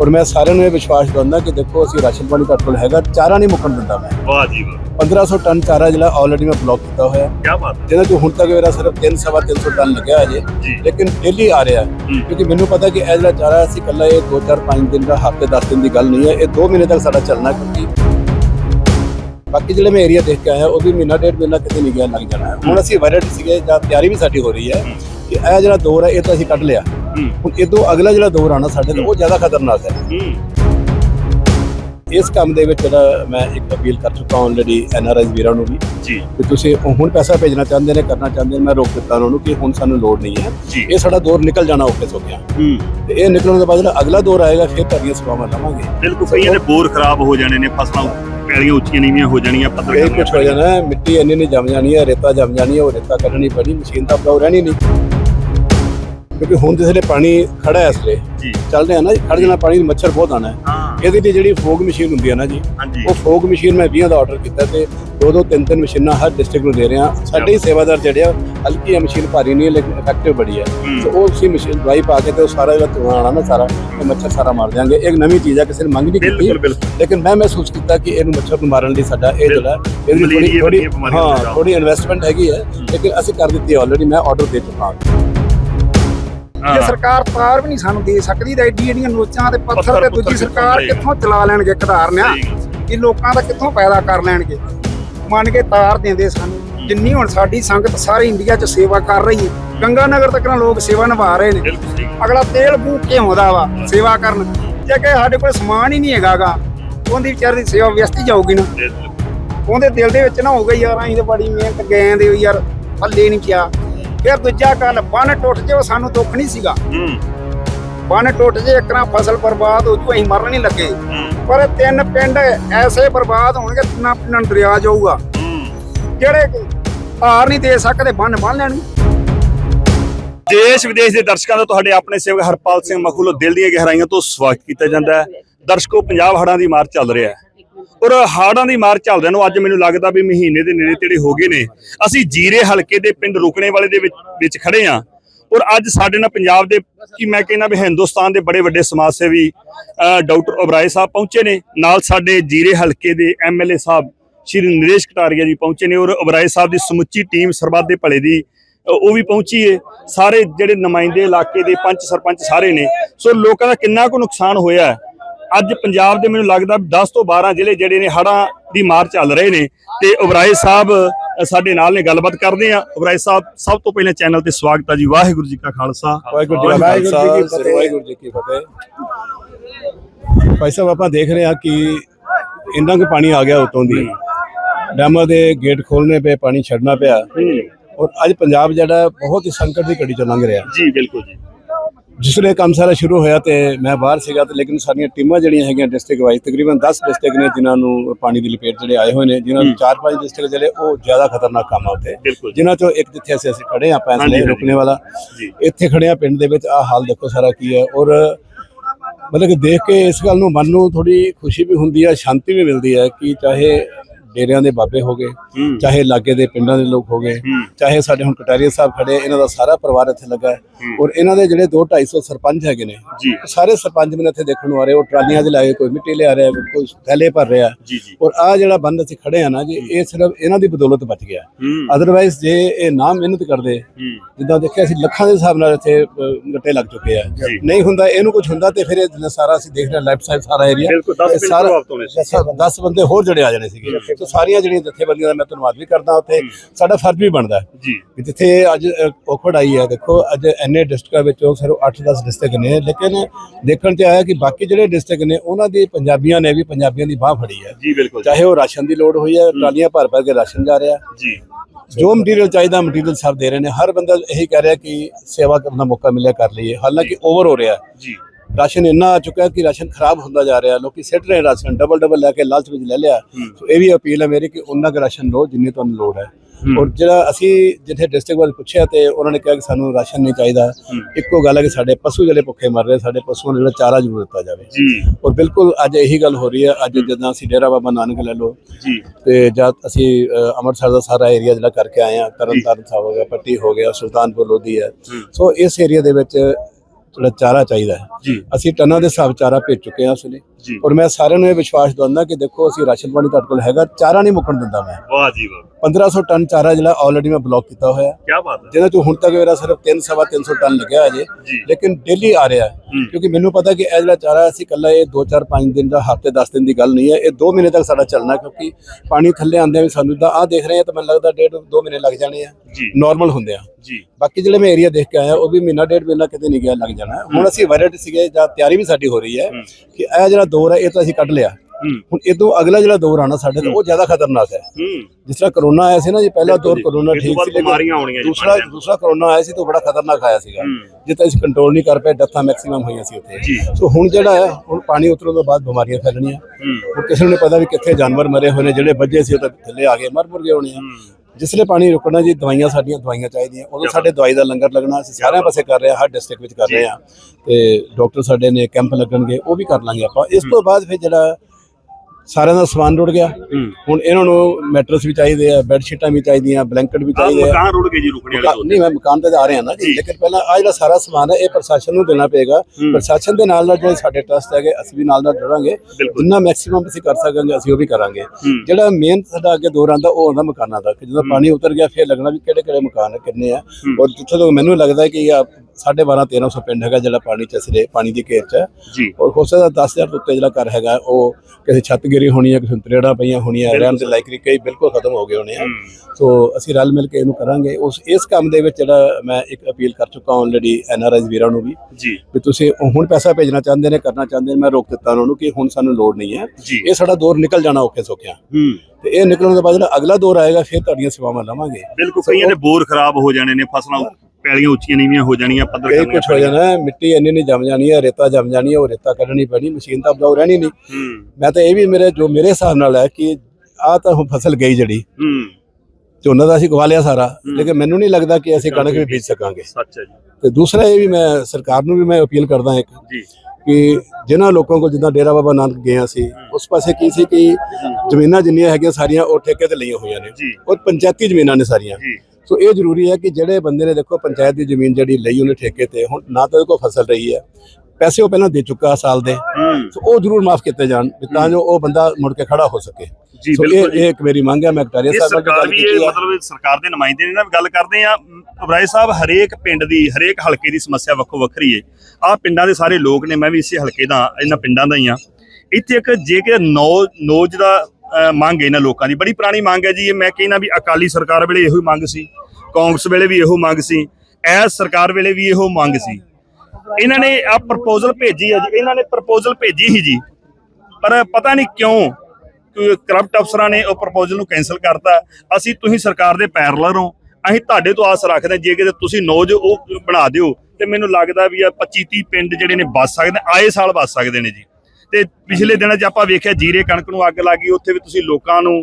ਔਰ ਮੈਂ ਸਾਰਿਆਂ ਨੂੰ ਇਹ ਵਿਸ਼ਵਾਸ ਦਿਵਾਉਂਦਾ ਕਿ ਦੇਖੋ ਅਸੀਂ ਰਾਸ਼ਨ ਪਾਣੀ ਤੁਹਾਡੇ ਕੋਲ ਹੈਗਾ ਚਾਰਾ ਨਹੀਂ ਮੁੱਕਣ ਦਿੰਦਾ ਮੈਂ ਵਾਹ ਜੀ ਵਾਹ 1500 ਟਨ ਚਾਰਾ ਜਿਹੜਾ ਆਲਰੇਡੀ ਮੈਂ ਬਲੌਕ ਕੀਤਾ ਹੋਇਆ ਕੀ ਬਾਤ ਹੈ ਜਿਹਦੇ ਤੋਂ ਹੁਣ ਤੱਕ ਮੇਰਾ ਸਿਰਫ 3 ਸਵਾ 300 ਟਨ ਲੱਗਿਆ ਅਜੇ ਜੀ ਲੇਕਿਨ ਡੇਲੀ ਆ ਰਿਹਾ ਹੂੰ। ਕਿਉਂਕਿ ਮੈਨੂੰ ਪਤਾ ਕਿ ਇਹ ਜਿਹੜਾ ਚਾਰਾ ਅਸੀਂ ਕੱਲਾ ਇਹ 2 4 5 ਦਿਨ ਦਾ ਹਫ਼ਤੇ 10 ਦਿਨ ਦੀ ਗੱਲ ਨਹੀਂ ਹੈ ਇਹ 2 ਮਹੀਨੇ ਤੱਕ ਸਾਡਾ ਚੱਲਣਾ ਕਿਉਂਕਿ ਬਾਕੀ ਜਿਹੜੇ ਮੈਂ ਏਰੀਆ ਦੇਖ ਕੇ ਆਇਆ ਉਹ ਵੀ ਮਹੀਨਾ ਡੇਢ ਮਹੀਨਾ ਕਿਤੇ ਨਹੀਂ ਗਿਆ ਲੱਗ ਜਾਣਾ ਹੈ। ਹੁਣ ਅਸੀਂ ਵੈਰਾਈਟੀ ਸੀਗੇ ਜਾਂ ਤਿਆਰੀ ਵੀ ਸਾਡੀ ਹੋ ਰਹੀ ਹੈ ਕਿ ਇਹ ਜਿਹੜਾ ਦੌਰ ਹੈ ਇਹ ਤਾਂ ਅਸੀਂ ਕੱਢ ਲਿਆ ਹੂੰ ਹੁਣ ਇਹ ਤੋਂ ਅਗਲਾ ਜਿਹੜਾ ਦੌਰ ਆਣਾ ਸਾਡੇ ਲਈ ਉਹ ਜ਼ਿਆਦਾ ਖਤਰਨਾਕ ਹੈ। ਹੂੰ। ਇਸ ਕੰਮ ਦੇ ਵਿੱਚ ਜਿਹੜਾ ਮੈਂ ਇੱਕ ਅਪੀਲ ਕਰ ਚੁੱਕਾ ਹਾਂ ਆਲਰੇਡੀ ਐਨਆਰਆਈ ਵੀਰਾਂ ਨੂੰ ਵੀ ਜੀ। ਕਿ ਤੁਸੀਂ ਹੁਣ ਪੈਸਾ ਭੇਜਣਾ ਚਾਹੁੰਦੇ ਨੇ ਕਰਨਾ ਚਾਹੁੰਦੇ ਨੇ ਮੈਂ ਰੋਕ ਦਿੱਤਾ ਉਹਨਾਂ ਨੂੰ ਕਿ ਹੁਣ ਸਾਨੂੰ ਲੋੜ ਨਹੀਂ ਹੈ। ਇਹ ਸਾਡਾ ਦੌਰ ਨਿਕਲ ਜਾਣਾ ਔਖੇ ਹੂੰ। ਤੇ ਇਹ ਨਿਕਲਣ ਤੋਂ ਬਾਅਦ ਜਿਹੜਾ ਅਗਲਾ ਦੌਰ ਆਏਗਾ ਫਿਰ ਤੁਹਾਡੀਆਂ ਸੇਵਾਵਾਂ ਲਵਾਂਗੇ। ਬਿਲਕੁਲ ਕਈਆਂ ਦੇ ਬੋਰ ਖਰਾਬ ਹੋ ਜਾਣੇ ਨੇ ਫਸਲਾਂ ਪੈਲੀਆਂ ਉੱਚੀਆਂ ਨੀਵੀਆਂ ਹੋ ਜਾਣੀਆਂ ਪੱਧਰ ਇਹ ਕੁਝ ਹੋ ਜਾਣਾ ਹੈ, ਮਿੱਟੀ ਇੰਨੀ ਨਹੀਂ ਜੰਮ ਜਾਣੀ ਹੈ ਰੇਤਾ ਜੰਮ ਜਾਣੀ ਹੈ ਉਹ ਰੇਤਾ ਕੱਢਣੀ ਪੈਣੀ ਮਸ਼ੀਨ ਤਾਂ ਆਪਣਾ ਰਹਿਣੀ ਨਹੀਂ। ਕਿਉਂਕਿ ਹੁਣ ਜਿਸ ਵੇਲੇ ਪਾਣੀ ਖੜਾ ਹੈ ਇਸ ਵੇਲੇ ਜੀ। ਚੱਲ ਰਿਹਾ ਨਾ ਜੀ, ਖੜ ਜਾਣਾ ਪਾਣੀ ਮੱਛਰ ਬਹੁਤ ਆਣਾ ਹੈ। ਹਾਂ। ਇਹਦੀ ਲਈ ਜਿਹੜੀ ਫੋਗ ਮਸ਼ੀਨ ਹੁੰਦੀ ਹੈ ਨਾ ਜੀ ਹਾਂਜੀ। ਉਹ ਫੋਗ ਮਸ਼ੀਨ ਮੈਂ 20 ਦਾ ਆਰਡਰ ਕੀਤਾ ਤੇ ਦੋ ਦੋ ਤਿੰਨ ਤਿੰਨ ਮਸ਼ੀਨਾਂ ਹਰ ਡਿਸਟ੍ਰਿਕਟ ਨੂੰ ਦੇ ਰਹੇ। ਹਾਂ ਸਾਡੇ ਹੀ ਸੇਵਾਦਾਰ ਜਿਹੜੇ ਆ ਹਲਕੀ ਹੈ ਮਸ਼ੀਨ ਭਾਰੀ ਨਹੀਂ ਹੈ ਲੇਕਿਨ ਇਫੈਕਟਿਵ ਬੜੀ ਹੈ। ਸੋ ਉਹ ਸੀ ਮਸ਼ੀਨ ਦਵਾਈ ਪਾ ਕੇ ਤੇ ਉਹ ਸਾਰਾ ਜਿਹੜਾ ਧੂਆਂ ਆਣਾ ਨਾ ਸਾਰਾ ਇਹ ਮੱਛਰ ਸਾਰਾ ਮਾਰ ਦਿਆਂਗੇ। ਇੱਕ ਨਵੀਂ ਚੀਜ਼ ਹੈ ਕਿਸੇ ਨੇ ਮੰਗ ਨਹੀਂ ਕੀਤੀ। ਲੇਕਿਨ ਮੈਂ ਮਹਿਸੂਸ ਕੀਤਾ ਕਿ ਇਹਨੂੰ ਮੱਛਰ ਨੂੰ ਮਾਰਨ ਲਈ ਸਾਡਾ ਇਹ ਜਿਹੜਾ ਇਹਦੀ ਥੋੜੀ ਹਾਂ। ਥੋੜੀ ਇਨਵੈਸਟਮੈਂਟ ਹੈਗੀ ਹੈ ਲੇਕਿਨ ਅਸੀਂ ਕਰ ਦਿੱਤੀ ਆਲਰੇਡੀ ਮੈਂ ਆਰਡਰ ਦੇ ਚੁੱਕਾ ਹਾਂ। ਜੇ ਸਰਕਾਰ ਤਾਰ ਵੀ ਨਹੀਂ ਸਾਨੂੰ ਦੇ ਸਕਦੀ ਤਾਂ ਐਡੀ ਐਡੀਆਂ ਨੋਚਾਂ ਤੇ ਪੱਥਰ ਤੇ ਦੂਜੀ ਸਰਕਾਰ? ਕਿੱਥੋਂ ਚਲਾ ਲੈਣਗੇ ਸੀ। ਇਹ ਲੋਕਾਂ ਦਾ ਕਿੱਥੋਂ ਪੈਦਾ ਕਰ ਲੈਣਗੇ? ਮੰਨ ਕੇ ਤਾਰ ਦਿੰਦੇ ਸਾਨੂੰ। ਜਿੰਨੀ ਹੁਣ ਸਾਡੀ ਸੰਗਤ ਸਾਰੇ ਇੰਡੀਆ 'ਚ ਸੇਵਾ ਕਰ ਰਹੀ ਹੈ ਗੰਗਾ ਨਗਰ ਤੱਕ ਨਾ ਲੋਕ ਸੇਵਾ ਨਿਭਾ ਰਹੇ ਨੇ। ਅਗਲਾ ਤੇਲ ਫੂਕ ਕੇ ਆਉਂਦਾ ਵਾ ਸੇਵਾ ਕਰਨ। ਜੇ ਕਿ ਸਾਡੇ ਕੋਲ ਸਮਾਨ ਹੀ ਨਹੀਂ ਹੈਗਾਗਾ ਉਹਦੀ ਵਿਚਾਰ ਦੀ ਸੇਵਾ ਵਿਅਸਤੀ ਜਾਊਗੀ ਨਾ। ਉਹਦੇ ਦਿਲ ਦੇ ਵਿੱਚ ਨਾ ਹੋਊਗਾ ਯਾਰ ਅਸੀਂ ਤੇ ਬੜੀ ਮਿਹਨਤ ਗਏ ਦੇ ਯਾਰ ਪੱਲੇ ਨਹੀਂ ਪਿਆ ਫਿਰ ਦੂਜਾ ਗੱਲ ਬੰਨ ਟੁੱਟ ਜੇ ਸਾਨੂੰ ਦੁੱਖ ਨਹੀਂ ਸੀਗਾ। ਹੂੰ। ਬੰਨ ਟੁੱਟ ਜੇ ਇੱਕ ਨਾ ਫਸਲ ਬਰਬਾਦ ਹੋ ਜੂ ਅਸੀਂ ਮਰਨ ਨਹੀਂ ਲੱਗੇ। ਪਰ ਤਿੰਨ ਪਿੰਡ ਐਸੇ ਬਰਬਾਦ ਹੋਣਗੇ ਤਿੰਨਾਂ ਪਿੰਡਾਂ ਨੂੰ ਦਰਿਆ ਜਾਊਗਾ। ਹੂੰ। ਜਿਹੜੇ ਹਾਰ ਨਹੀਂ ਦੇ ਸਕਦੇ ਬੰਨ ਬੰਨ ਲੈਣ ਦੇਸ਼ ਵਿਦੇਸ਼ ਦੇ ਦਰਸ਼ਕਾਂ ਦਾ ਤੁਹਾਡੇ ਆਪਣੇ ਸੇਵਕ ਹਰਪਾਲ ਸਿੰਘ ਮਖੂਲੋ ਦਿਲ ਦੀਆਂ ਗਹਿਰਾਈਆਂ ਤੋਂ ਸਵਾਗਤ ਕੀਤਾ ਜਾਂਦਾ ਹੈ। ਦਰਸ਼ਕੋ ਪੰਜਾਬ ਹੜ੍ਹਾਂ ਦੀ ਮਾਰ ਚੱਲ ਰਿਹਾ ਹੈ। ਔਰ ਹਾੜਾਂ ਦੀ ਮਾਰ ਚੱਲਦਿਆਂ ਨੂੰ ਅੱਜ ਮੈਨੂੰ ਲੱਗਦਾ ਵੀ ਮਹੀਨੇ ਦੇ ਨੇੜੇ ਤੇੜੇ ਹੋ ਗਏ ਨੇ। ਅਸੀਂ ਜੀਰੇ ਹਲਕੇ ਦੇ ਪਿੰਡ ਰੁਕਣੇ ਵਾਲੇ ਦੇ ਵਿੱਚ ਵਿੱਚ ਖੜੇ ਆ। ਔਰ ਅੱਜ ਸਾਡੇ ਨਾਲ ਪੰਜਾਬ ਦੇ ਕੀ ਮੈਂ ਕਹਿੰਦਾ ਵੀ ਹਿੰਦੁਸਤਾਨ ਦੇ ਬੜੇ ਵੱਡੇ ਸਮਾਜ ਸੇਵੀ ਡਾਕਟਰ ਓਬਰਾਏ ਸਾਹਿਬ ਪਹੁੰਚੇ ਨੇ। ਨਾਲ ਸਾਡੇ ਜੀਰੇ ਹਲਕੇ ਦੇ ਐਮਐਲਏ ਸਾਹਿਬ ਸ਼੍ਰੀ ਨਰੇਸ਼ ਕਟਾਰੀਆ ਜੀ ਪਹੁੰਚੇ ਨੇ ਔਰ ਓਬਰਾਏ ਸਾਹਿਬ ਦੀ ਸਮੁੱਚੀ ਟੀਮ ਸਰਬੱਤ ਦੇ ਭਲੇ ਦੀ ਉਹ ਵੀ ਪਹੁੰਚੀ ਏ। ਸਾਰੇ ਜਿਹੜੇ ਨੁਮਾਇੰਦੇ ਇਲਾਕੇ ਦੇ ਪੰਚ ਸਰਪੰਚ ਸਾਰੇ ਨੇ। ਸੋ ਲੋਕਾਂ ਦਾ ਕਿੰਨਾ ਕੁ ਨੁਕਸਾਨ ਹੋਇਆ ਅੱਜ ਪੰਜਾਬ ਦੇ ਮੈਨੂੰ ਲੱਗਦਾ 10 ਤੋਂ 12 ਜ਼ਿਲ੍ਹੇ ਜਿਹੜੇ ਨੇ ਹੜ੍ਹਾਂ ਦੀ ਮਾਰ ਚੱਲ ਰਹੇ ਨੇ ਤੇ ਉਬਰਾਏ ਸਾਹਿਬ ਸਾਡੇ ਨਾਲ ਨੇ ਗੱਲਬਾਤ ਕਰਦੇ ਆ ਉਬਰਾਏ ਸਾਹਿਬ ਸਭ ਤੋਂ ਪਹਿਲਾਂ ਚੈਨਲ ਤੇ ਸਵਾਗਤ ਹੈ ਜੀ। ਵਾਹਿਗੁਰੂ ਜੀ ਕਾ ਖਾਲਸਾ। ਵਾਹਿਗੁਰੂ ਜੀ ਕਾ ਖਾਲਸਾ ਸ੍ਰੀ ਵਾਹਿਗੁਰੂ ਜੀ ਕੀ ਫਤਿਹ। ਭਾਈ ਸਾਹਿਬ ਆਪਾਂ ਦੇਖ ਰਹੇ ਹਾਂ ਕਿ ਇੰਨਾ ਕੁ ਪਾਣੀ ਆ ਗਿਆ ਉਤੋਂ ਦੀ। ਡੈਮਾਂ ਦੇ ਗੇਟ ਖੋਲਨੇ ਪਏ ਪਾਣੀ ਛੱਡਣਾ ਪਿਆ। ਔਰ ਅੱਜ ਪੰਜਾਬ ਜਿਹੜਾ ਬਹੁਤ ਹੀ ਸੰਕਟ ਦੀ ਘੜੀ ਚੋਂ ਲੰਘ ਰਿਹਾ। ਜੀ ਬਿਲਕੁਲ ਜੀ। ਜਿਸ ਵੇਲੇ ਕੰਮ ਸਾਰਾ ਸ਼ੁਰੂ ਹੋਇਆ ਤੇ ਮੈਂ ਬਾਹਰ ਸੀਗਾ ਤੇ ਲੇਕਿਨ ਸਾਰੀਆਂ ਟੀਮਾਂ ਜਿਹੜੀਆਂ ਹੈਗੀਆਂ ਡਿਸਟ੍ਰਿਕਟ ਵਾਈਜ਼ ਤਕਰੀਬਨ 10 ਡਿਸਟ੍ਰਿਕਟ ਨੇ ਜਿਨ੍ਹਾਂ ਨੂੰ ਪਾਣੀ ਦੀ ਲਪੇਟ ਜਿਹੜੇ ਆਏ ਹੋਏ ਨੇ ਜਿਨ੍ਹਾਂ ਨੂੰ 4-5 ਡਿਸਟ੍ਰਿਕਟ ਜਿਹੜੇ ਉਹ ਜ਼ਿਆਦਾ ਖਤਰਨਾਕ ਕੰਮ ਆ ਜੀ। ਜਿਨ੍ਹਾਂ ਚੋਂ ਇੱਕ ਜਿੱਥੇ ਅਸੀਂ ਅਸੀਂ ਖੜੇ ਆ ਪੈਂਸਲੇ। ਰੁਕਣੇ ਵਾਲਾ। ਇੱਥੇ ਖੜੇ ਆ ਪਿੰਡ ਦੇ ਵਿੱਚ ਆ ਹਾਲ ਦੇਖੋ ਸਾਰਾ ਕੀ ਹੈ। ਔਰ ਮਤਲਬ ਕਿ ਦੇਖ ਕੇ ਇਸ ਗੱਲ ਨੂੰ ਮਨ ਨੂੰ ਥੋੜੀ ਖੁਸ਼ੀ ਵੀ ਹੁੰਦੀ ਹੈ ਸ਼ਾਂਤੀ ਵੀ ਮਿਲਦੀ ਹੈ ਕਿ ਚਾਹੇ ਡੇਰਿਆਂ ਦੇ ਬਾਬੇ ਹੋ ਗਏ ਚਾਹੇ ਲਾਗੇ ਦੇ ਪਿੰਡਾਂ ਦੇ ਲੋਕ ਹੋ ਗਏ ਚਾਹੇ ਸਾਡੇ ਹੁਣ ਕਟਾਰੀਆ ਸਾਹਿਬ ਖੜੇ ਇਹਨਾਂ ਦਾ ਸਾਰਾ ਪਰਿਵਾਰ ਇੱਥੇ ਲੱਗਾ ਹੈ। ਔਰ ਇਹਨਾਂ ਦੇ ਜਿਹੜੇ 2 250 ਸਰਪੰਚ ਹੈਗੇ ਨੇ ਸਾਰੇ ਸਰਪੰਚ ਮੈਨੂੰ ਇੱਥੇ ਦੇਖਣ ਨੂੰ ਆ ਰਹੇ ਉਹ ਟਰਾਲੀਆਂ 'ਚ ਲਾਏ ਕੋਈ ਮਿੱਟੀ ਲਿਆ ਰਿਹਾ ਕੋਈ ਥੈਲੇ ਭਰ ਰਿਹਾ। ਔਰ ਆ ਜਿਹੜਾ ਬੰਦ ਅਸੀਂ ਖੜੇ ਆ ਨਾ ਜੀ ਇਹ ਸਿਰਫ ਇਹਨਾਂ ਦੀ ਬਦੌਲਤ ਬਚ ਗਿਆ। ਹੂੰ। ਅਦਰਵਾਈਜ਼ ਜੇ ਇਹ ਨਾ ਮਿਹਨਤ ਕਰਦੇ ਜਿੱਦਾਂ ਦੇਖਿਆ ਅਸੀਂ ਲੱਖਾਂ ਦੇ ਹਿਸਾਬ ਨਾਲ ਇੱਥੇ ਗੱਟੇ ਲੱਗ ਚੁੱਕੇ ਆ। ਨਹੀਂ ਹੁੰਦਾ ਇਹਨੂੰ ਕੁਝ ਹੁੰਦਾ ਤੇ ਫਿਰ ਇਹ ਸਾਰਾ ਅਸੀਂ ਦੇਖ ਰਹੇ ਲੈਫਟ ਸਾਈਡ ਸਾਰਾ ਏਰੀਆ ਬਿਲਕੁਲ 10 ਪਿੰਡ ਪ੍ਰਭਾਵਿਤ ਹੋਣੇ ਸੀ। 10 ਬੰਦੇ ਹੋਰ ਜੜੇ ਆ ਜਾਣੇ ਸੀਗੇ। ਸਾਰੀਆਂ ਜਿਹੜੀਆਂ ਜਥੇਬੰਦੀਆਂ ਦਾ ਮੈਂ ਧੰਨਵਾਦ ਵੀ ਕਰਦਾ ਉੱਥੇ ਸਾਡਾ ਫਰਜ਼ ਵੀ ਬਣਦਾ ਹੈ। ਜੀ। ਜਿੱਥੇ ਅੱਜ ਅ, ਔਖੜ ਆਈ ਹੈ ਦੇਖੋ ਅੱਜ ਐਨੇ ਡਿਸਟ੍ਰਿਕਟਾਂ ਵਿੱਚੋਂ ਸਿਰਫ 8-10 ਡਿਸਟ੍ਰਿਕਟ ਨੇ ਲੇਕਿਨ ਦੇਖਣ 'ਚ ਆਇਆ ਕਿ ਬਾਕੀ ਜਿਹੜੇ ਡਿਸਟ੍ਰਿਕਟ ਨੇ ਉਹਨਾਂ ਦੀ ਪੰਜਾਬੀਆਂ ਨੇ ਵੀ ਪੰਜਾਬੀਆਂ ਦੀ ਬਾਹ ਫੜੀ ਹੈ। ਜੀ ਬਿਲਕੁਲ। ਚਾਹੇ ਉਹ ਰਾਸ਼ਨ ਦੀ ਲੋੜ ਹੋਈ ਹੈ ਟਰਾਲੀਆਂ ਭਰ ਭਰ ਕੇ ਰਾਸ਼ਨ ਜਾ ਰਿਹਾ ਜੀ। ਜੋ ਮਟੀਰੀਅਲ ਚਾਹੀਦਾ ਮਟੀਰੀਅਲ ਸਭ ਦੇ ਰਹੇ ਨੇ। ਹਰ ਬੰਦਾ ਇਹੀ ਕਹਿ ਰਿਹਾ ਕਿ ਸੇਵਾ ਕਰਨ ਦਾ ਮੌਕਾ ਮਿਲਿਆ ਕਰ ਲਈਏ। ਹਾਲਾਂਕਿ ਓਵਰ ਹੋ ਰਿਹਾ ਜੀ। ਰਾਸ਼ਨ ਇੰਨਾ ਆ ਚੁੱਕਾ ਕਿ ਰਾਸ਼ਨ ਖਰਾਬ ਹੁੰਦਾ ਜਾ ਰਿਹਾ ਲੋਕੀ ਸਿੱਟ ਰਹੇ ਰਾਸ਼ਨ ਡਬਲ ਡਬਲ ਲੈ ਕੇ ਲਾਲਚ ਵਿੱਚ ਲੈ ਲਿਆ। ਸੋ ਇਹ ਵੀ ਅਪੀਲ ਹੈ ਮੇਰੀ ਕਿ ਉਹਨਾਂ ਕੁ ਰਾਸ਼ਨ ਲਓ ਜਿੰਨੀ ਤੁਹਾਨੂੰ ਲੋੜ ਹੈ। ਔਰ ਜਿਹੜਾ ਅਸੀਂ ਜਿੱਥੇ ਡਿਸਟ੍ਰਿਕਟ ਵਾਲੇ ਪੁੱਛਿਆ ਤੇ ਉਹਨਾਂ ਨੇ ਕਿਹਾ ਕਿ ਸਾਨੂੰ ਰਾਸ਼ਨ ਨਹੀਂ ਚਾਹੀਦਾ। ਇੱਕੋ ਗੱਲ ਹੈ ਕਿ ਸਾਡੇ ਪਸ਼ੂ ਜਿਹੜੇ ਭੁੱਖੇ ਮਰ ਰਹੇ ਸਾਡੇ ਪਸ਼ੂਆਂ ਨੂੰ ਜਿਹੜਾ ਚਾਰਾ ਜ਼ਰੂਰ ਦਿੱਤਾ ਜਾਵੇ ਔਰ ਬਿਲਕੁਲ ਅੱਜ ਇਹੀ ਗੱਲ ਹੋ ਰਹੀ ਹੈ ਅੱਜ ਜਦੋਂ ਅਸੀਂ ਡੇਰਾ ਬਾਬਾ ਨਾਨਕ ਲੈ ਲਓ ਜੀ ਤੇ ਜਦ ਅਸੀਂ ਅੰਮ੍ਰਿਤਸਰ ਦਾ ਸਾਰਾ ਏਰੀਆ ਜਿਹੜਾ ਕਰਕੇ ਆਏ ਆ ਤਰਨਤਾਰਨ ਸਾਹਿਬ ਹੋ ਗਿਆ ਪੱਟੀ ਹੋ ਗਿਆ ਸੁਲਤਾਨਪੁਰ ਲੋਧੀ ਹੂੰ। ਸੋ ਇਸ ਏਰੀਆ ਦੇ ਵਿੱਚ ਜਿਹੜਾ ਚਾਰਾ ਚਾਹੀਦਾ ਹੈ। ਜੀ। ਅਸੀਂ ਟਨਾਂ ਦੇ ਹਿਸਾਬ ਚਾਰਾ ਭੇਜ ਚੁੱਕੇ ਹਾਂ ਉਸ ਲਈ ਜੀ ਔਰ ਮੈਂ ਸਾਰਿਆਂ ਨੂੰ ਇਹ ਵਿਸ਼ਵਾਸ ਦਵਾਉਂਦਾ ਕਿ ਦੇਖੋ ਅਸੀਂ ਰਾਸ਼ਨ ਪਾਣੀ ਤੁਹਾਡੇ ਕੋਲ ਹੈਗਾ ਚਾਰਾ ਨਹੀਂ ਮੁੱਕਣ ਦਿੰਦਾ ਮੈਂ। ਵਾਹ ਜੀ ਵਾਹ। 1500 ਟਨ ਚਾਰਾ ਜਿਹੜਾ ਆਲਰੇਡੀ ਮੈਂ ਬਲੌਕ ਕੀਤਾ ਹੋਇਆ। ਹੈ ਕੀ ਬਾਤ ਹੈ। ਜਿਹਨਾਂ ਤੋਂ ਹੁਣ ਤੱਕ ਮੇਰਾ ਸਿਰਫ 3 ਸਵਾ 300 ਟਨ ਲੱਗਿਆ ਅਜੇ ਜੀ। ਲੇਕਿਨ ਡੇਲੀ ਆ ਰਿਹਾ। ਕਿਉਂਕਿ ਮੈਨੂੰ ਪਤਾ ਕਿ ਇਹ ਜਿਹੜਾ ਚਾਰਾ ਅਸੀਂ ਕੱਲਾ ਇਹ 2 4 5 ਦਿਨ ਦਾ ਹਫ਼ਤੇ 10 ਦਿਨ ਦੀ ਗੱਲ ਨਹੀਂ ਹੈ। ਇਹ 2 ਮਹੀਨੇ ਤੱਕ ਸਾਡਾ ਚੱਲਣਾ ਕਿਉਂਕਿ ਪਾਣੀ ਥੱਲੇ ਆਉਂਦੇ ਵੀ ਸਾਨੂੰ ਤਾਂ ਆਹ ਦੇਖ ਰਹੇ ਹਾਂ ਤਾਂ ਮੈਨੂੰ ਲੱਗਦਾ ਡੇਢ 2 ਮਹੀਨੇ ਲੱਗ ਜਾਣੇ ਆ। ਨਾਰਮਲ ਹੁੰਦੇ ਆ। ਜੀ। ਬਾਕੀ ਜਿਹੜੇ ਮੈਂ ਏਰੀਆ ਦੇਖ ਕੇ ਆਇਆ ਉਹ ਵੀ ਮਹੀਨਾ ਡੇਢ ਮਹੀਨਾ ਕਿਤੇ ਨਹੀਂ ਗਿਆ ਲੱਗ ਜਾਣਾ। ਹੁਣ ਅਸੀਂ ਵਰਡ ਸੀਗੇ ਜਾਂ ਤਿਆਰੀ ਵੀ ਸਾਡੀ ਹੋ ਰਹੀ ਹੂੰ। ਕਿ ਇਹ ਜਿਹੜਾ ਦੌਰ ਹੈ ਇਹ ਤਾਂ ਅਸੀਂ ਕੱਢ ਲਿਆ। ਹੁਣ ਇਦੋਂ ਅਗਲਾ ਜਿਹੜਾ ਦੌਰ ਆਣਾ ਸਾਡੇ ਤੇ ਉਹ ਜ਼ਿਆਦਾ ਖਤਰਨਾਕ ਹੈ। ਜਿਸ ਤਰ੍ਹਾਂ ਕਰੋਨਾ ਆਇਆ ਸੀ ਨਾ ਜੀ ਪਹਿਲਾ ਦੌਰ ਕਰੋਨਾ ਇਹ ਤੋਂ ਠੀਕ ਸੀ ਲੇਕਿਨ ਬਿਮਾਰੀਆਂ ਆਉਣੀਆਂ ਜੀ ਦੂਸਰਾ ਦੂਸਰਾ ਕਰੋਨਾ ਆਇਆ ਸੀ ਤਾਂ ਬੜਾ ਖਤਰਨਾਕ ਆਇਆ ਸੀਗਾ। ਜਿੱਥੇ ਅਸੀਂ ਕੰਟਰੋਲ ਨਹੀਂ ਕਰ ਪਏ ਡੈਥਾਂ ਮੈਕਸਿਮਮ ਹੋਈਆਂ ਸੀ ਉੱਥੇ। ਸੋ ਹੁਣ ਜਿਹੜਾ ਹੈ ਹੁਣ ਪਾਣੀ ਉਤਰਨ ਤੋਂ ਬਾਅਦ ਬਿਮਾਰੀਆਂ ਫੈਲਣੀਆਂ। ਹੁਣ ਕਿਸੇ ਨੂੰ ਨਹੀਂ ਪਤਾ ਵੀ ਕਿੱਥੇ ਜਾਨਵਰ ਮਰੇ ਹੋਏ ਨੇ ਜਿਹੜੇ ਵੱਜੇ ਸੀ ਉਹ ਤਾਂ ਥੱਲੇ ਆ ਗਏ ਮਰ ਮੁਰ ਗਏ ਹੋਣੇ ਆ। ਜਿਸਲੇ ਪਾਣੀ ਰੁਕਣਾ ਜੀ ਦਵਾਈਆਂ ਸਾਡੀਆਂ ਦਵਾਈਆਂ ਚਾਹੀਦੀਆਂ। ਉਦੋਂ ਸਾਡੇ ਦਵਾਈ ਦਾ ਲੰਗਰ ਲੱਗਣਾ ਅਸੀਂ ਸਾਰਿਆਂ ਪਾਸੇ ਕਰ ਰਹੇ ਹਾਂ ਹਰ ਡਿਸਟ੍ਰਿਕਟ ਵਿੱਚ ਕਰ ਰਹੇ ਹਾਂ। ਤੇ ਡਾਕਟਰ ਸਾਡੇ ਨੇ ਕੈਂਪ ਲੱਗਣਗੇ ਉਹ ਵੀ ਕਰ ਲਾਂਗੇ ਆਪਾਂ। ਇਸ ਤੋਂ ਬਾਅਦ ਫਿਰ ਜਿਹੜਾ ਸਾਰਿਆਂ ਦਾ ਸਮਾਨ ਰੁੜ ਗਿਆ। ਹੁਣ ਇਹਨਾਂ ਨੂੰ ਮੈਟਰਸ ਵੀ ਚਾਹੀਦੇ ਆ ਬੈੱਡ ਸ਼ੀਟਾਂ ਵੀ ਚਾਹੀਦੀਆਂ ਬਲੈਂਕਟ ਵੀ ਚਾਹੀਦੇ ਆ। ਮਕਾਨ ਰੁੜ ਗਏ ਜੀ ਰੁਕਣੇ ਵਾਲੇ ਮਕਾਨ- ਨਹੀਂ ਮੈਂ ਮਕਾਨ ਤੇ ਆ ਰਹੇ ਨਾ ਜੀ। ਲੇਕਿਨ ਪਹਿਲਾਂ ਆ ਜਿਹੜਾ ਸਾਰਾ ਸਮਾਨ ਹੈ ਇਹ ਪ੍ਰਸ਼ਾਸਨ ਨੂੰ ਦੇਣਾ ਪਏਗਾ। ਪ੍ਰਸ਼ਾਸਨ ਦੇ ਨਾਲ ਨਾਲ ਜਿਹੜੇ ਸਾਡੇ ਟਰਸਟ ਹੈਗੇ ਅਸੀਂ ਵੀ ਨਾਲ ਨਾਲ ਜੁੜਾਂਗੇ। ਜਿੰਨਾ ਮੈਕਸਿਮਮ ਅਸੀਂ ਕਰ ਸਕਾਂਗੇ ਅਸੀਂ ਉਹ ਵੀ ਕਰਾਂਗੇ। ਜਿਹੜਾ ਮੇਨ ਸਾਡਾ ਅੱਗੇ ਦੌਰ ਆਂਦਾ ਉਹ ਆਉਂਦਾ ਮਕਾਨਾਂ ਦਾ। ਕਿ ਜਦੋਂ ਪਾਣੀ ਉਤਰ ਗਿਆ ਫਿਰ ਲੱਗਣਾ ਵੀ ਕਿਹੜੇ ਕਿਹੜੇ ਮਕਾਨ ਕਿੰਨੇ ਆ। ਔਰ ਜਿੱਥੇ ਤੱਕ ਮੈਨੂੰ ਲੱਗਦਾ ਕਿ ਆ 12.5 1300 ਪਿੰਡ ਹੈਗਾ ਜਿਹੜਾ ਪਾਣੀ ਚ ਅਸਲੇ ਪਾਣੀ ਦੀ ਘੇਰ ਚ। ਹੈ ਜੀ। ਔਰ ਹੋ ਸਕਦਾ 10000 ਤੋਂ ਉੱਤੇ ਜਿਹੜਾ ਘਰ ਹੈਗਾ ਉਹ ਕਿਸੇ ਛੱਤ ਗਿਰੀ ਹੋਣੀ ਹੈ ਕਿਸੇ ਤਰੇੜਾਂ ਪਈਆਂ ਹੋਣੀਆਂ ਰਹਿਣ ਦੇ ਲਾਇਕ ਨਹੀਂ ਕਈ ਬਿਲਕੁਲ ਖਤਮ ਹੋ ਗਏ ਹੋਣੇ ਆ। ਸੋ ਅਸੀਂ ਰਲ ਮਿਲ ਕੇ ਇਹਨੂੰ ਕਰਾਂਗੇ। ਉਸ ਇਸ ਕੰਮ ਦੇ ਵਿੱਚ ਜਿਹੜਾ ਮੈਂ ਇੱਕ ਅਪੀਲ ਕਰ ਚੁੱਕਾ ਆਲਰੇਡੀ ਐਨਆਰਆਈਜ਼ ਵੀਰਾਂ ਨੂੰ ਵੀ ਜੀ। ਵੀ ਤੁਸੀਂ ਹੁਣ ਪੈਸਾ ਭੇਜਣਾ ਚਾਹੁੰਦੇ ਨੇ ਕਰਨਾ ਚਾਹੁੰਦੇ ਨੇ ਮੈਂ ਰੋਕ ਦਿੱਤਾ ਉਹਨਾਂ ਨੂੰ ਕਿ ਹੁਣ ਸਾਨੂੰ ਲੋੜ ਨਹੀਂ ਹੈ। ਇਹ ਸਾਡਾ ਦੌਰ ਨਿਕਲ ਜਾਣਾ ਔਖੇ ਸੌਖਿਆਂ। ਹੂੰ। ਤੇ ਇਹ ਨਿਕਲਣ ਤੋਂ ਬਾਅਦ ਜਿਹੜਾ ਅਗਲਾ ਦੌਰ ਆਏਗਾ ਫਿਰ ਤੁਹਾਡੀਆਂ ਸੇਵਾਵਾਂ ਲਵਾਂਗੇ। ਬਿਲਕੁਲ ਕਈਆਂ ਦੇ ਬੋਰ ਖਰਾਬ ਹੋ ਜਾਣੇ ਨੇ ਫਸਲਾਂ ਪੈਲੀਆਂ ਉੱਚੀਆਂ ਨੀਵੀਆਂ ਹੋ ਜਾਣੀਆਂ ਪੱਧਰ ਕਈ ਕੁਝ ਹੋ ਜਾਣਾ ਹੈ, ਮਿੱਟੀ ਇੰਨੀ ਨਹੀਂ ਜੰਮ ਜਾਣੀ ਹੈ ਰੇਤਾ ਜੰਮ ਜਾਣੀ ਹੈ ਉਹ ਰੇਤਾ ਕੱਢਣੀ ਪੈਣੀ ਮਸ਼ੀਨ ਤਾਂ ਉਪਜਾਊ ਰਹਿਣੀ ਨਹੀਂ। ਹੂੰ। ਮੈਂ ਤਾਂ ਇਹ ਵੀ ਮੇਰੇ ਜੋ ਮੇਰੇ ਹਿਸਾਬ ਨਾਲ ਹੈ ਕਿ ਆਹ ਤਾਂ ਹੁਣ ਫਸਲ ਗਈ ਜਿਹੜੀ ਹੂੰ। ਝੋਨਾ ਤਾਂ ਅਸੀਂ ਗਵਾ ਲਿਆ ਸਾਰਾ ਲੇਕਿਨ ਮੈਨੂੰ ਨਹੀਂ ਲੱਗਦਾ ਕਿ ਅਸੀਂ ਕਣਕ ਵੀ ਬੀਜ ਸਕਾਂਗੇ। ਸੱਚ ਹੈ ਜੀ। ਤੇ ਦੂਸਰਾ ਇਹ ਵੀ ਮੈਂ ਸਰਕਾਰ ਨੂੰ ਵੀ ਮੈਂ ਅਪੀਲ ਕਰਦਾ ਇੱਕ ਜੀ। ਕਿ ਜਿਨ੍ਹਾਂ ਲੋਕਾਂ ਕੋਲ ਜਿੱਦਾਂ ਡੇਰਾ ਬਾਬਾ ਨਾਨਕ ਗਏ ਸੀ ਉਸ ਪਾਸੇ ਕੀ ਸੀ ਕਿ ਜ਼ਮੀਨਾਂ ਜਿੰਨੀਆਂ ਹੈਗੀਆਂ ਸਾਰੀਆਂ ਉਹ ਠੇਕੇ ਤੇ ਲਈਆਂ ਹੋਈਆਂ ਨੇ। ਜੀ। ਔਰ ਪੰਚਾਇਤੀ ਜ਼ਮੀਨਾਂ ਨੇ ਸਾਰੀਆਂ। ਜੀ। ਸੋ ਇਹ ਜ਼ਰੂਰੀ ਹੈ ਕਿ ਜਿਹੜੇ ਬੰਦੇ ਨੇ ਦੇਖੋ ਪੰਚਾਇਤ ਦੀ ਜ਼ਮੀਨ ਜਿਹੜੀ ਲਈ ਉਹਨੇ ਠੇਕੇ ਤੇ ਹੁਣ ਨਾ ਤਾਂ ਉਹਦੇ ਕੋਲ ਫਸਲ ਰਹੀ ਹੈ। ਪੈਸੇ ਉਹ ਪਹਿਲਾਂ ਦੇ ਚੁੱਕਾ ਸਾਲ ਦੇ। ਹੂੰ। ਸੋ ਉਹ ਜ਼ਰੂਰ ਮਾਫ ਕੀਤੇ ਜਾਣ ਤਾਂ ਜੋ ਉਹ ਬੰਦਾ ਮੁੜ ਕੇ ਖੜਾ ਹੋ ਸਕੇ। ਜੀ ਇਹ ਬਿਲਕੁਲ ਜੀ। ਇਹ ਇੱਕ ਮੇਰੀ ਮੰਗ ਹੈ ਮੈਂ ਕਟਾਰੀਆ ਸਾਹਿਬ ਨਾਲ ਸਰਕਾਰ ਗੱਲ ਕੀਤੀ ਹੈ। ਮਤਲਬ ਸਰਕਾਰ ਦੇ ਨੁਮਾਇੰਦੇ ਨੇ ਨਾ ਗੱਲ ਕਰਦੇ ਆ ਅਬਰਾਏ ਸਾਹਿਬ ਹਰੇਕ ਪਿੰਡ ਦੀ ਹਰੇਕ ਹਲਕੇ ਦੀ ਸਮੱਸਿਆ ਵੱਖੋ ਵੱਖਰੀ ਏ। ਆ ਪਿੰਡਾਂ ਦੇ ਸਾਰੇ ਲੋਕ ਨੇ ਮੈਂ ਵੀ ਇਸੇ ਹਲਕੇ ਦਾ ਇਹਨਾਂ ਪਿੰਡਾਂ ਦਾ ਹੀ ਆ ਇੱਥੇ ਇੱਕ ਜੇ ਕਿ ਨੌ ਨੌਜ ਦਾ ਮੰਗ ਹੈ ਇਹਨਾਂ ਲੋਕਾਂ ਦੀ। ਬੜੀ ਪੁਰਾਣੀ ਮੰਗ ਹੈ ਜੀ ਇਹ ਮੈਂ ਕਹਿੰਦਾ ਵੀ ਅਕਾਲੀ ਸਰਕਾਰ ਵੇਲੇ ਇਹੋ ਹੀ ਮੰਗ ਸੀ ਕਾਂਗਰਸ ਵੇਲੇ ਵੀ ਇਹੋ ਮੰਗ ਸੀ ਐਸ ਸਰਕਾਰ ਵੇਲੇ ਵੀ ਇਹੋ ਮੰਗ ਸੀ। ਇਹਨਾਂ ਨੇ ਆ ਪ੍ਰਪੋਜ਼ਲ ਭੇਜੀ ਹੈ ਜੀ ਇਹਨਾਂ ਨੇ ਪ੍ਰਪੋਜ਼ਲ ਭੇਜੀ ਸੀ ਜੀ ਪਰ ਪਤਾ ਨਹੀਂ ਕਿਉਂ ਕਰਪਟ ਅਫਸਰਾਂ ਨੇ ਉਹ ਪ੍ਰਪੋਜ਼ਲ ਨੂੰ ਕੈਨਸਲ ਕਰਤਾ। ਅਸੀਂ ਤੁਸੀਂ ਸਰਕਾਰ ਦੇ ਪੈਰਲਰ ਹੋ ਅਸੀਂ ਤੁਹਾਡੇ ਤੋਂ ਆਸ ਰੱਖਦੇ ਹਾਂ, ਜੇ ਕਿਤੇ ਤੁਸੀਂ ਨੌਜ ਉਹ ਬਣਾ ਦਿਓ ਤੇ ਮੈਨੂੰ ਲੱਗਦਾ ਵੀ ਆ 25 30 ਪਿੰਡ ਜਿਹੜੇ ਨੇ ਬਚ ਸਕਦੇ ਆਏ ਸਾਲ ਬਚ ਸਕਦੇ ਨੇ ਜੀ। ਤੇ ਪਿਛਲੇ ਦਿਨਾਂ 'ਚ ਆਪਾਂ ਵੇਖਿਆ ਜੀਰੇ ਕਣਕ ਨੂੰ ਅੱਗ ਲੱਗੀ ਉੱਥੇ ਵੀ ਤੁਸੀਂ ਲੋਕਾਂ ਨੂੰ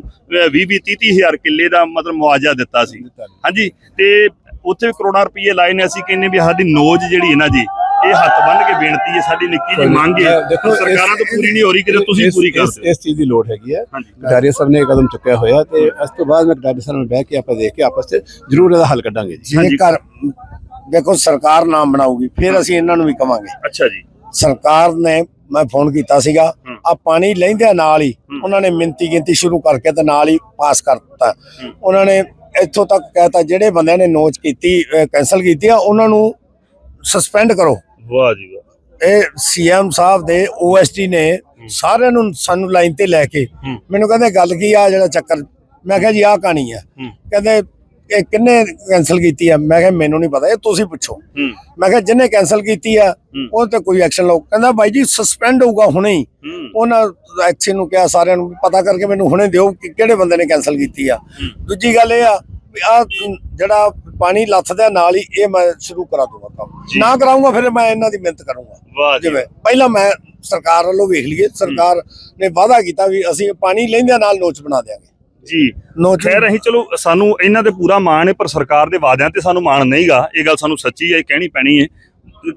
20 20 30 ਹਜ਼ਾਰ ਕਿੱਲੇ ਦਾ ਮਤਲਬ ਮੁਆਵਜ਼ਾ ਦਿੱਤਾ ਸੀ। ਹਾਂਜੀ ਤੇ ਉੱਥੇ ਵੀ ਕਰੋੜਾਂ ਰੁਪਏ ਲਾਏ ਨੇ ਅਸੀਂ ਕਹਿੰਨੇ ਵੀ ਸਾਡੀ ਨੌਜ ਜਿਹੜੀ ਹੈ ਨਾ ਜੀ ਇਹ ਹੱਥ ਬੰਨ ਕੇ ਬੇਨਤੀ ਹੈ ਸਾਡੀ ਨਿੱਕੀ ਜਿਹੀ ਮੰਗ ਹੈ। ਦੇਖੋ, ਸਰਕਾਰਾਂ ਤੋਂ ਪੂਰੀ ਨਹੀਂ ਹੋ ਰਹੀ ਕਿਤੇ ਤੁਸੀਂ ਪੂਰੀ ਕਰ ਇਸ- ਦਿਓ। ਇਸ ਚੀਜ਼ ਦੀ ਲੋੜ ਹੈਗੀ ਹੈ। ਕਟਾਰੀਆ ਸਾਹਿਬ ਨੇ ਕਦਮ ਚੁੱਕਿਆ ਹੋਇਆ ਤੇ ਇਸ ਤੋਂ ਬਾਅਦ ਮੈਂ ਕਟਾਰੀਆ ਸਾਹਿਬ ਨਾਲ ਬਹਿ ਕੇ ਆਪਾਂ ਦੇਖ ਕੇ ਆਪਸ ਵਿੱਚ ਜ਼ਰੂਰ ਇਹਦਾ ਹੱਲ ਕੱਢਾਂਗੇ ਜੀ। ਹਾਂਜੀ। ਜੇਕਰ ਦੇਖੋ ਸਰਕਾਰ ਨਾਮ ਬਣਾਊਗੀ ਫਿਰ ਅਸੀਂ ਇਹਨਾਂ ਨੂੰ ਵੀ ਕਵਾਂਗੇ। ਅੱਛਾ ਜੀ। ਸਰਕਾਰ ਨੇ ਮੈਂ ਫੋਨ ਕੀਤਾ ਸੀਗਾ। ਆ ਪਾਣੀ ਲੈਂਦੇ ਨਾਲ ਹੀ ਉਹਨਾਂ ਨੇ ਮਿੰਤੀ ਗਿਣਤੀ ਸ਼ੁਰੂ ਕਰਕੇ ਤੇ ਨਾਲ ਹੀ ਪਾਸ ਕਰ ਦਿੱਤਾ। ਉਹਨਾਂ ਨੇ ਇੱਥੋਂ ਤੱਕ ਕਹਿਤਾ ਜਿਹੜੇ ਬੰਦਿਆਂ ਨੇ ਨੋਚ ਕੀਤੀ ਕੈਨਸਲ ਕੀਤੀ ਆ ਉਹਨਾਂ ਨੂੰ ਸਸਪੈਂਡ ਕਰੋ। ਵਾਹ ਜੀ ਵਾਹ। ਇਹ ਸੀਐਮ ਸਾਹਿਬ ਦੇ ਓਐਸਡੀ ਨੇ ਸਾਰਿਆਂ ਨੂੰ ਸਾਨੂੰ ਲਾਈਨ ਤੇ ਲੈ ਕੇ। ਮੈਨੂੰ ਕਹਿੰਦੇ ਗੱਲ ਕੀ ਆ ਜਿਹੜਾ ਚੱਕਰ? ਮੈਂ ਕਿਹਾ ਜੀ ਆਹ ਕਹਾਣੀ ਆ। ਕਹਿੰਦੇ ਇਹ ਕਿੰਨੇ ਕੈਨਸਲ ਕੀਤੀ ਆ? ਮੈਂ ਕਿਹਾ ਮੈਨੂੰ ਨਹੀਂ ਪਤਾ। ਇਹ ਤੁਸੀਂ ਪੁੱਛੋ। ਮੈਂ ਕਿਹਾ ਜਿਹਨੇ ਕੈਨਸਲ ਕੀਤੀ ਆ। ਉਹ ਤੇ ਕੋਈ ਐਕਸ਼ਨ ਲਓ ਕਹਿੰਦਾ ਬਾਈ ਜੀ ਸਸਪੈਂਡ ਹੋਊਗਾ ਹੁਣੇ ਹੀ। ਉਹਨਾਂ ਐਕਸ਼ਨ ਨੂੰ ਕਿਹਾ ਸਾਰਿਆਂ ਨੂੰ ਪਤਾ ਕਰਕੇ ਮੈਨੂੰ ਹੁਣੇ ਦਿਓ ਕਿ ਕਿਹੜੇ ਬੰਦੇ ਨੇ ਕੈਨਸਲ ਕੀਤੀ ਆ। ਦੂਜੀ ਗੱਲ ਇਹ ਆ ਵੀ ਆ ਜਿਹੜਾ ਪਾਣੀ ਲੱਥਦਾ ਨਾਲ ਹੀ ਇਹ ਮੈਂ ਸ਼ੁਰੂ ਕਰਾ ਦੂੰਗਾ ਕੰਮ। ਨਾ ਕਰਾਉਂਗਾ ਫਿਰ ਮੈਂ ਇਹਨਾਂ ਦੀ ਮਿਹਨਤ ਕਰੂੰਗਾ। ਜਿਵੇਂ ਪਹਿਲਾਂ ਮੈਂ ਸਰਕਾਰ ਵੱਲੋਂ ਵੇਖ ਲਈਏ ਸਰਕਾਰ ਨੇ ਵਾਅਦਾ ਕੀਤਾ ਵੀ ਅਸੀਂ ਪਾਣੀ ਲੈਂਦਿਆਂ ਨਾਲ ਨੋਚ ਬਣਾ ਦਿਆਂਗੇ। ਜੀ। ਖੈਰ ਅਸੀਂ ਚਲੋ ਸਾਨੂੰ ਇਹਨਾਂ ਤੇ ਪੂਰਾ ਮਾਣ ਹੈ ਪਰ ਸਰਕਾਰ ਦੇ ਵਾਅਦਿਆਂ ਤੇ ਸਾਨੂੰ ਮਾਣ ਨਹੀਂਗਾ। ਇਹ ਗੱਲ ਸਾਨੂੰ ਸੱਚੀ ਹੈ ਕਹਿਣੀ ਪੈਣੀ ਹੈ।